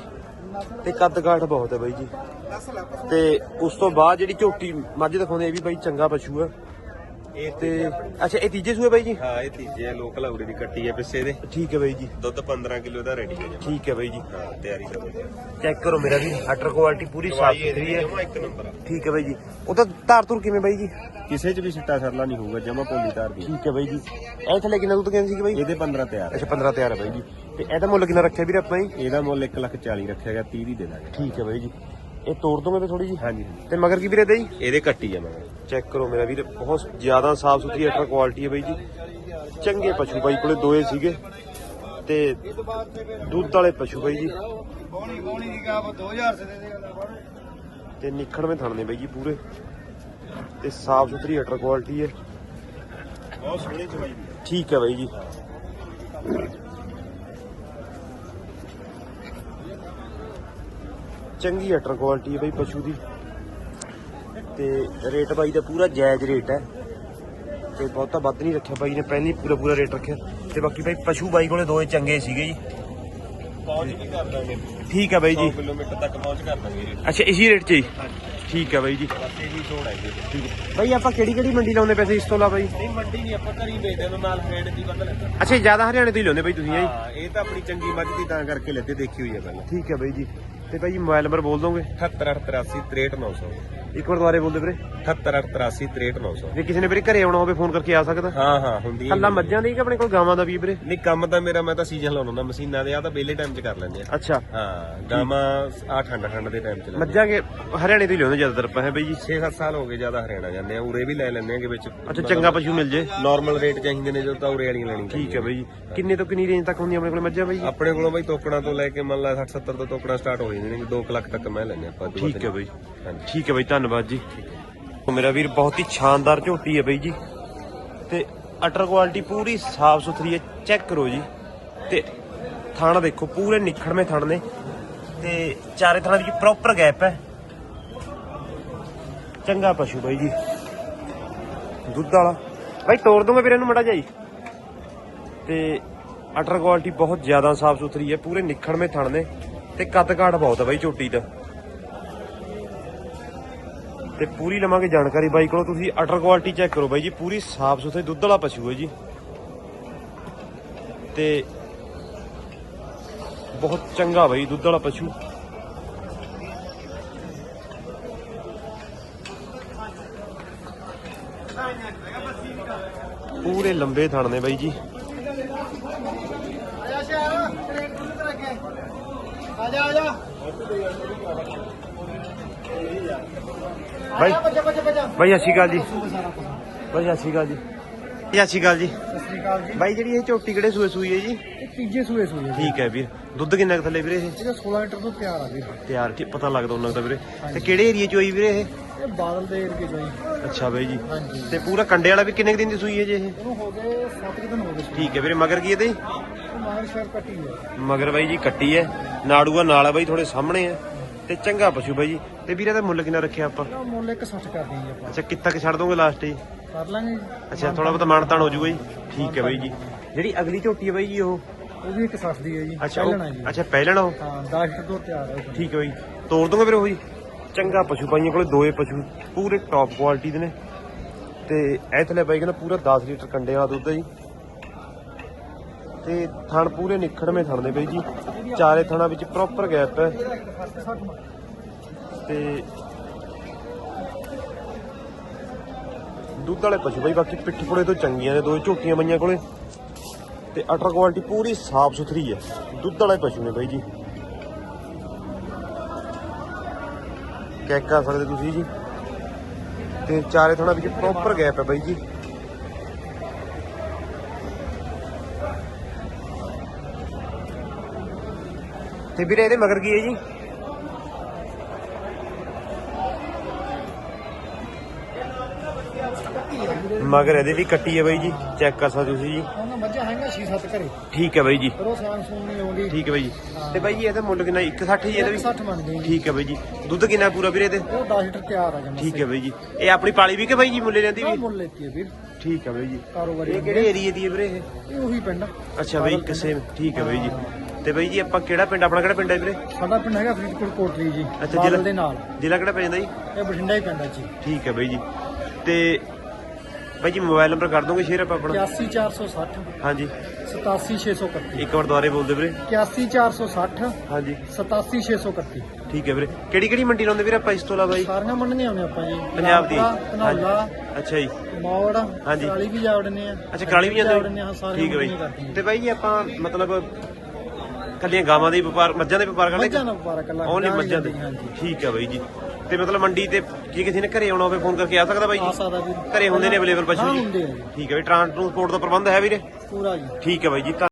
ਤੇ ਕੱਦ ਕਾਠ ਬਹੁਤ ਹੈ ਬਾਈ ਜੀ। ਤੇ ਉਸ ਤੋਂ ਬਾਅਦ ਜਿਹੜੀ ਝੋਟੀ ਮੱਝ ਦਿਖਾਉਂਦੇ ਇਹ ਵੀ ਬਾਈ ਚੰਗਾ ਪਸ਼ੂ ਹੈ ਇਹ ਤੇ ਅੱਛਾ ਇਹ ਤੀਜੇ ਸੂਏ ਬਾਈ ਜੀ? ਹਾਂ ਇਹ ਤੀਜੇ ਲੋਕਲ ਔਰੇ ਦੀ ਕੱਟੀ ਹੈ ਪਿੱਛੇ ਦੇ ਠੀਕ ਹੈ ਬਾਈ ਜੀ। ਦੁੱਧ 15 ਕਿਲੋ ਦਾ ਰੈਡੀ ਹੈ ਜੀ ਠੀਕ ਹੈ ਬਾਈ ਜੀ। ਹਾਂ ਤਿਆਰੀ ਦੁੱਧ ਚੈੱਕ ਕਰੋ ਮੇਰਾ ਵੀ ਅਟਰ ਕੁਆਲਿਟੀ ਪੂਰੀ ਸਾਫ਼ ਸੁਥਰੀ ਹੈ। ਜਮਾ ਇੱਕ ਨੰਬਰ ਆ। ਠੀਕ ਹੈ ਬਾਈ ਜੀ। ਉਹ ਤਾਂ ਧਾਰ ਧੁਰ ਕਿਵੇਂ ਬਾਈ ਜੀ? ਕਿਸੇ ਚ ਵੀ ਸਿੱਟਾ ਸਰਲਾ ਨਹੀਂ ਹੋਊਗਾ ਜਮਾ ਪੋਲੀ ਤਾਰ ਦੀ। ਠੀਕ ਹੈ ਬਾਈ ਜੀ। ਇਹ ਥੱਲੇ ਕਿੰਨਾ ਦੁੱਧ ਕਹਿੰਦੇ ਸੀ ਬਾਈ? ਇਹਦੇ 15 ਤਿਆਰ ਅੱਛਾ 15 ਤਿਆਰ ਹੈ ਬਾਈ ਜੀ। ਤੇ ਇਹਦਾ ਮੁੱਲ ਕਿੰਨਾ ਰੱਖਿਆ ਵੀਰੇ ਆਪਾਂ ਜੀ? ਇਹਦਾ ਮੁੱਲ 1 ਲੱਖ 40 ਰੱਖਿਆ ਗਿਆ 30 ਦੀ ਦੇ ਦਾਂਗੇ। ਠੀਕ ਹੈ ਬਾਈ ਜੀ। ਇਹ ਤੋੜ ਦੋਗੇ ਤੇ ਥੋੜੀ ਜੀ ਹਾਂਜੀ ਤੇ ਮਗਰ ਕੀ ਵੀਰੇ ਦਾ ਜੀ? ਇਹਦੇ ਕੱਟੀ ਆ ਮਗਰ। ਚੈੱਕ ਕਰੋ ਮੇਰਾ ਵੀਰ ਬਹੁਤ ਜ਼ਿਆਦਾ ਸਾਫ਼ ਸੁਥਰੀ ਅਟਰ ਕੁਆਲਿਟੀ ਹੈ ਬਾਈ ਜੀ। ਚੰਗੇ ਪਸ਼ੂ ਬਾਈ ਕੋਲੇ ਦੋਏ ਸੀਗੇ। ਤੇ ਦੁੱਧ ਵਾਲੇ ਪਸ਼ੂ ਬਾਈ ਜੀ। ਬੋਣੀ ਬੋਣੀ ਦੀ ਕਾ 2000 ਸੇ ਦੇ ਦੇਗਾ ਤੇ ਨਿਖੜਵੇਂ ਥਣਦੇ ਬਾਈ ਜੀ ਪੂਰੇ। ਤੇ ਸਾਫ਼ ਸੁਥਰੀ ਅਟਰ ਕੁਆਲਿਟੀ ਹੈ। ਬਹੁਤ ਸੋਹਣੀ ਚਵਾਈ ਠੀਕ ਹੈ ਬਾਈ ਜੀ। ਚੰਗੀ ਅਟਰ ਕੁਆਲਿਟੀ ਹੈ ਬਾਈ ਪਸ਼ੂ ਦੀ। ਤੇ ਰੇਟ ਬਾਈ ਦਾ ਪੂਰਾ ਜਾਇਜ਼ ਰੇਟ ਹੈ। ਤੇ ਬਹੁਤਾ ਵੱਧ ਨਹੀਂ ਰੱਖਿਆ ਬਾਈ ਨੇ ਪਹਿਲਾਂ ਪੂਰਾ ਪੂਰਾ ਰੇਟ ਰੱਖਿਆ। ਤੇ ਬਾਕੀ ਬਾਈ ਪਸ਼ੂ ਬਾਈ ਕੋਲੇ ਦੋਏ ਚੰਗੇ ਸੀਗੇ ਜੀ। ਪਹੁੰਚ ਵੀ ਕਰ ਦਾਂਗੇ? ਠੀਕ ਹੈ ਬਾਈ 100 ਜੀ ਕਿਲੋਮੀਟਰ ਤੱਕ ਪਹੁੰਚ ਕਰ ਦਾਂਗੇ ਜੀ। ਅੱਛਾ ਇਸੀ ਰੇਟ 'ਚ ਹੀ? ਠੀਕ ਹੈ ਬਾਈ ਜੀ। ਬਸ ਇਹੀ ਹੈ ਜੀ। ਬਾਈ ਆਪਾਂ ਕਿਹੜੀ ਕਿਹੜੀ ਮੰਡੀ ਲਾਉਂਦੇ ਪੈਸੇ ਇਸ ਤੋਂ ਇਲਾਵਾ ਬਾਈ? ਨਹੀਂ ਮੰਡੀ ਨਹੀਂ ਆਪਾਂ ਘਰੀ ਵੇਚਦੇ ਹਾਂ ਨਾਲ ਫਰੇਡ ਦੀ ਵੱਧ ਲੈਂਦਾ ਅੱਛਾ ਜ਼ਿਆਦਾ ਹਰਿਆਣੇ ਤੋਂ ਹੀ ਲਾਉਂਦੇ ਬਾਈ ਤੁਸੀਂ ਜੀ? ਹਾਂ ਇਹ ਤਾਂ ਆਪਣੀ ਚੰਗੀ ਮੱਝ ਦੀ ਤਾਂ ਕਰਕੇ ਲੈਦੇ ਦੇਖੀ ਹੋਈ ਹੈ ਪਹਿਲਾਂ। ਠੀਕ ਹੈ ਬਾਈ ਜੀ। ਤੇ ਜੀ ਮੋਬਾਈਲ ਨੰਬਰ ਬੋਲ ਦੋਗੇ? 7883 63900 ਇੱਕ ਵਾਰ ਦੁਬਾਰੇ ਬੋਲਦੇ ਵੀਰੇ। 7883 63900 ਜੇ ਕਿਸੇ ਨੇ ਵੀਰੇ ਘਰੇ ਆਉਣਾ ਹੋਵੇ ਫੋਨ ਕਰਕੇ ਆ ਸਕਦਾ। ਹਾਂ ਹਾਂ ਹੁੰਦੀ ਹੈ ਕੱਲਾ ਮੱਝਾਂ ਦੀ ਕਿ ਆਪਣੇ ਕੋਲ ਗਾਵਾਂ ਦਾ ਵੀ ਵੀਰੇ? ਨਹੀਂ ਕੰਮ ਤਾਂ ਮੇਰਾ ਮੈਂ ਤਾਂ ਸੀਜ਼ਨ ਲਾਉਣਾ ਹੁੰਦਾ ਮਸ਼ੀਨਾਂ ਦੇ ਆ ਤਾਂ ਵਿਹਲੇ ਟਾਈਮ 'ਚ ਕਰ ਲੈਂਦੇ ਆ। ਅੱਛਾ। ਹਾਂ ਗਾਵਾਂ ਆ ਠੰਡ ਠੰਡ ਦੇ ਟਾਈਮ 'ਚ ਲੈਂਦੇ ਮੱਝਾਂ ਕੇ ਹਰਿਆਣੇ ਤੋਂ ਹੀ ਲਿਆਉਂਦੇ ਜ਼ਿਆਦਾਤਰ ਆਪਾਂ ਹੈ ਬਾਈ ਜੀ? 6-7 ਸਾਲ ਹੋ ਗਏ ਜ਼ਿਆਦਾ ਹਰਿਆਣਾ ਜਾਂਦੇ ਆ ਉਰੇ ਵੀ ਲੈ ਲੈਂਦੇ ਆਗੇ ਵਿੱਚ। ਅੱਛਾ ਚੰਗਾ ਪਸ਼ੂ ਮਿਲ ਜੇ। ਨਾਰਮਲ ਰੇਟ ਚਾਹੀਦੇ ਨੇ ਜੋ ਤਾਂ ਉਰੇ ਵਾਲੀਆਂ ਲੈਣੀ ਠੀਕ ਹੈ ਬਾਈ ਕਿੰਨੇ ਤੋਂ ਕਿੰਨੀ ਰੇਂਜ ਤੱਕ ਹੁੰਦੀ ਆਪਣੇ ਕੋਲ ਮੱਝਾਂ ਬਾਈ ਆਪਣੇ ਕੋਲੋਂ ਬਾਈ ਤੋਕੜਾਂ ਤੋਂ ਲੈ ਕੇ ਮੰਨ ਲਾ 60 70 ਤੋਂ ਤੋਕੜਾਂ ਸਟਾਰਟ ਹੋ ਨੇ 2 ਲੱਖ ਤੱਕ ਮੈਂ ਲੈਂਦੇ ਆਪਾਂ ਵੱਧ ਠੀਕ ਹੈ ਬਾਈ। ਹਾਂਜੀ। ਠੀਕ ਹੈ ਬਾਈ ਧੰਨਵਾਦ ਜੀ। ਮੇਰਾ ਵੀਰ ਬਹੁਤ ਹੀ ਸ਼ਾਨਦਾਰ ਝੋਟੀ ਹੈ ਬਾਈ ਜੀ। ਤੇ ਅਟਰ ਕੁਆਲਿਟੀ ਪੂਰੀ ਸਾਫ਼ ਸੁਥਰੀ ਹੈ ਚੈੱਕ ਕਰੋ ਜੀ। ਤੇ ਥਣ ਦੇਖੋ ਪੂਰੇ ਨਿਖੜਵੇਂ ਥਣ ਨੇ। ਤੇ ਚਾਰੇ ਥਣਾਂ ਵਿੱਚ ਪ੍ਰੋਪਰ ਗੈਪ ਹੈ। ਚੰਗਾ ਪਸ਼ੂ ਬਾਈ ਜੀ। ਦੁੱਧ ਵਾਲਾ। ਬਾਈ ਤੋੜ ਦੂੰਗਾ ਵੀਰੇ ਇਹਨੂੰ ਮੜਾ ਜਾਈ ਤੇ ਅਟਰ ਕੁਆਲਿਟੀ ਬਹੁਤ ਜ਼ਿਆਦਾ ਸਾਫ਼ ਸੁਥਰੀ ਹੈ ਪੂਰੇ ਨਿਖੜਵੇਂ ਥਣ ਨੇ। ਤੇ ਕੱਦ ਕਾਠ ਬਹੁਤ ਹੈ ਬਾਈ ਝੋਟੀ ਦਾ। ਤੇ ਪੂਰੀ ਲਵਾਂਗੇ ਜਾਣਕਾਰੀ ਬਾਈ ਕੋਲੋਂ, ਤੁਸੀਂ ਅਟਰ ਕੁਆਲਿਟੀ ਚੈੱਕ ਕਰੋ ਬਾਈ ਜੀ, ਪੂਰੀ ਸਾਫ਼ ਸੁਥਰੀ ਦੁੱਧ ਵਾਲਾ ਪਸ਼ੂ ਹੈ ਜੀ। ਤੇ ਬਹੁਤ ਚੰਗਾ ਬਾਈ ਦੁੱਧ ਵਾਲਾ ਪਸ਼ੂ। ਪੂਰੇ ਲੰਬੇ ਥਣ ਨੇ ਬਾਈ ਜੀ। ਬੱਚਾ ਬੱਚਾ ਬੱਚਾ। ਸਤਿ ਸ਼੍ਰੀ ਅਕਾਲ ਜੀ। ਬਾਈ ਸਤਿ ਸ਼੍ਰੀ ਅਕਾਲ ਜੀ। ਸਤਿ ਸ਼੍ਰੀ ਅਕਾਲ ਜੀ। ਸਤਿ ਸ੍ਰੀ ਅਕਾਲ ਜੀ। ਬਾਈ ਜਿਹੜੀ ਇਹ ਝੋਟੀ ਕਿਹੜੇ ਸੂਏ ਸੂਈ ਹੈ ਜੀ? ਇਹ ਤੀਜੇ ਸੂਏ ਸੂਏ ਠੀਕ ਹੈ ਵੀਰ। ਦੁੱਧ ਕਿੰਨਾ ਕੁ ਥੱਲੇ ਵੀਰੇ ਇਹ? ਇਹਦਾ 16 ਲੀਟਰ ਤੋਂ ਤਿਆਰ ਆ ਜੀ ਤਿਆਰ ਠੀਕ ਪਤਾ ਲੱਗਦਾ ਉਹਨਾਂ ਦਾ ਵੀਰੇ। ਤੇ ਕਿਹੜੇ ਏਰੀਆ ਚ ਹੋਈ ਵੀਰੇ ਇਹ? ਇਹ ਬਾਦਲ ਦੇ ਏਰੀਏ ਚੋਂ ਜੀ ਅੱਛਾ ਬਾਈ ਜੀ। ਹਾਂਜੀ। ਤੇ ਪੂਰਾ ਕੰਡੇ ਵਾਲਾ ਵੀ ਕਿੰਨੇ ਕੁ ਦਿਨ ਦੀ ਸੂਈ ਹੈ ਜੀ ਇਹ? ਇਹਨੂੰ ਹੋ ਗਏ 7 ਦਿਨ ਹੋ ਗਏ ਠੀਕ ਹੈ ਵੀਰੇ ਮਗਰ ਕੀ ਇਹਦੇ ਕੱਟੀ ਹੈ। ਮਗਰ ਬਾਈ ਜੀ ਕੱਟੀ ਹੈ ਨਾੜੂਆ ਨਾਲ ਬਾਈ ਥੋੜੇ ਸਾਹਮਣੇ ਹੈ ਤੇ ਚੰਗਾ ਪਸ਼ੂ ਬਾਈ ਜੀ। ਤੇ ਵੀਰੇ ਦਾ ਮੁੱਲ ਕਿੰਨਾ ਰੱਖਿਆ ਆਪਾਂ? ਇਹਦਾ ਮੁੱਲ ਇੱਕ 60 ਕਰ ਦਈਏ ਆਪਾਂ। ਅੱਛਾ ਕਿੱਥੇ ਛੱਡ ਦੋਗੇ ਲਾਸਟ ਜੀ? ਕਰ ਲਾਂਗੇ ਜੀ। ਅੱਛਾ ਥੋੜਾ ਬਹੁਤਾ ਮਾਨਤਾਨ ਹੋ ਜਾਊਗਾ ਜੀ। ਠੀਕ ਹੈ ਬਾਈ ਜੀ। ਜਿਹੜੀ ਅਗਲੀ ਝੋਟੀ ਹੈ ਬਾਈ ਜੀ ਉਹ? ਉਹ ਵੀ ਇੱਕ 60 ਦੀ ਹੈ ਜੀ ਅੱਛਾ ਉਹ- ਪਹਿਲਣਾ ਜੀ। ਅੱਛਾ ਪਹਿਲਣ ਉਹ? ਹਾਂ 10 ਲੀਟਰ ਦੁੱਧ ਤਿਆਰ ਹੈ। ਠੀਕ ਹੈ ਬਾਈ ਤੋੜ ਦੋਗੇ ਵੀਰੇ ਉਹ ਜੀ ਚੰਗਾ ਪਸ਼ੂ ਬਾਈਆਂ ਕੋਲੇ ਦੋਏ ਪਸ਼ੂ ਪੂਰੇ ਟੌਪ ਕੁਆਲਿਟੀ ਦੇ ਨੇ। ਤੇ ਇਹ ਥਲੇ ਬਾਈ ਕਹਿੰਦਾ ਪੂਰਾ 10 ਲੀਟਰ ਕੰਡੇ ਵਾਲਾ ਦੁੱਧ ਹੈ ਜੀ। ਤੇ ਥਣ ਪੂਰੇ ਨਿਖੜਵੇਂ ਥਣ ਨੇ ਬਾਈ ਜੀ। ਚਾਰੇ ਥਣਾ ਵਿੱਚ ਪ੍ਰੋਪਰ ਗੈਪ ਹੈ। ਤੇ ਦੁੱਧ ਵਾਲੇ ਪਸ਼ੂ ਬਾਈ, ਬਾਕੀ ਪਿੱਠ ਪੁੜੇ ਤੋਂ ਚੰਗੀਆਂ ਨੇ, ਦੋ ਝੋਟੀਆਂ ਬਈਆਂ ਕੋਲੇ। ਤੇ ਅਟਰ ਕੁਆਲਿਟੀ ਪੂਰੀ ਸਾਫ਼ ਸੁਥਰੀ ਹੈ। ਦੁੱਧ ਵਾਲੇ ਪਸ਼ੂ ਨੇ ਬਾਈ ਜੀ। ਚੈੱਕ ਕਰ ਸਕਦੇ ਤੁਸੀਂ ਜੀ। ਤੇ ਚਾਰੇ ਥਣਾ ਵਿੱਚ ਪ੍ਰੋਪਰ ਗੈਪ ਹੈ ਬਾਈ ਜੀ। ਤੇ ਵੀਰੇ ਇਹਦੇ ਮਗਰ ਕੀ ਹੈ ਜੀ? ਮਗਰ ਇਹਦੇ ਵੀ ਕੱਟੀ ਹੈ ਬਾਈ ਜੀ ਚੈੱਕ ਕਰ ਸਕਦੇ ਤੁਸੀਂ ਜੀ। ਉਹਨਾਂ ਮੱਝਾਂ ਹੈਗਾ 6-7 ਘਰੇ। ਠੀਕ ਹੈ ਬਾਈ ਜੀ। ਪਰ ਉਹ ਸਾਨ ਸੂਨ ਨਹੀਂ ਆਉਂਦੀ। ਠੀਕ ਹੈ ਬਾਈ ਜੀ। ਤੇ ਬਾਈ ਜੀ ਇਹਦਾ ਮੁੱਲ ਕਿੰਨਾ 160 ਜੀ ਇਹਦਾ ਵੀ? 60 ਮੰਗਦੇ ਜੀ। ਠੀਕ ਹੈ ਬਾਈ ਜੀ। ਦੁੱਧ ਕਿੰਨਾ ਪੂਰਾ ਵੀਰੇ ਇਹਦੇ? ਉਹ 10 ਲੀਟਰ ਤਿਆਰ ਆ ਜਮਾ ਠੀਕ ਹੈ ਬਾਈ ਜੀ। ਇਹ ਆਪਣੀ ਪਾਲੀ ਵੀ ਕਿ ਬਾਈ ਜੀ ਮੁੱਲੇ ਆ ਵੀ? ਮੁੱਲ ਲੈਤੀ ਹੈ ਵੀਰ। ਠੀਕ ਹੈ ਬਾਈ ਜੀ। ਕਾਰੋਬਾਰੀ ਇਹ ਕਿਹੜੇ ਏਰੀਏ ਦੀ ਹੈ ਵੀਰੇ ਇਹ? ਉਹੀ ਪਿੰਡ ਅੱਛਾ ਬਾਈ ਕਿਸੇ ਠੀਕ ਹੈ ਬਾਈ ਜੀ। ਤੇ ਬਾਈ ਜੀ ਆਪਾਂ ਕਿਹੜਾ ਪਿੰਡ ਆਪਣਾ ਕਿਹੜਾ ਪਿੰਡ ਹੈ ਵੀਰੇ? ਸਾਡਾ ਪਿੰਡ ਹੈਗਾ ਫਰੀਦਕੋਟ ਕੋਟਲੀ ਜੀ ਅੱਛਾ, ਜ਼ਿਲ੍ਹਾ- ਦੇ ਨਾਲ। ਜ਼ਿਲ੍ਹਾ ਕਿਹੜਾ ਪੈ ਜਾਂਦਾ ਜੀ? ਇਹ ਬਠਿੰਡਾ ਹੀ ਪੈਂਦਾ ਜੀ। ਠੀਕ ਹੈ ਬਾਈ ਜੀ। ਤੇ ਬਾਈ ਜੀ ਮੋਬਾਈਲ ਨੰਬਰ ਕਰ ਦੋਗੇ ਸ਼ੇਅਰ ਆਪਾਂ ਆਪਣਾ? 81460 ਹਾਂਜੀ। 87631 ਇੱਕ ਵਾਰ ਦੁਬਾਰੇ ਬੋਲਦੇ ਵੀਰੇ। 81460 ਹਾਂਜੀ। 87631 ਠੀਕ ਹੈ ਵੀਰੇ। ਕਿਹੜੀ ਕਿਹੜੀ ਮੰਡੀ ਲਾਉਂਦੇ ਵੀਰੇ ਆਪਾਂ ਇਸ ਤੋਂ ਇਲਾਵਾ ਜੀ? ਸਾਰੀਆਂ ਮੰਡੀਆਂ ਆਉਂਦੇ ਆਪਾਂ ਜੀ। ਪੰਜਾਬ ਦੀ। ਅੱਛਾ ਜੀ। ਮੌੜ ਹਾਂਜੀ। ਕਾਲੀ ਵੀ ਜਾਵੜਨੇ ਆ। ਅੱਛਾ ਕਰਾਲੀ ਵੀ ਜਾਂਦੇ ਜਾਵੜਨੇ ਆ ਸਾਰੇ ਠੀਕ ਹੈ ਬਾਈ। ਤੇ ਬਾਈ ਜੀ ਆਪਾਂ ਮਤਲਬ ਕੱਲੀਆਂ ਗਾਵਾਂ ਦੇ ਵਪਾਰ ਮੱਝਾਂ ਦੇ ਵਪਾਰ ਕਰਦੇ ਮੱਝਾਂ ਦਾ ਵਪਾਰ ਕੱਲਾ ਹੀ ਮੱਝਾਂ ਦੇ। ਠੀਕ ਹੈ ਬਾਈ ਜੀ। ਤੇ ਮਤਲਬ ਮੰਡੀ ਤੇ ਜੇ ਕਿਸੇ ਨੇ ਘਰੇ ਆਉਣਾ ਹੋਵੇ ਫੋਨ ਕਰਕੇ ਆ ਸਕਦਾ ਬਾਈ ਆ ਜੀ ਸਕਦਾ ਵੀਰ। ਘਰੇ ਹੁੰਦੇ ਨੇ ਅਵੇਲੇਬਲ ਪਸ਼ੂ ਹਾਂ ਜੀ ਹੁੰਦੇ ਆ ਜੀ। ਠੀਕ ਹੈ ਬਾਈ ਟਰਾਂਸਪੋਰਟ ਦਾ ਪ੍ਰਬੰਧ ਹੈ ਵੀਰੇ? ਪੂਰਾ ਜੀ। ਠੀਕ ਹੈ ਬਾਈ ਜੀ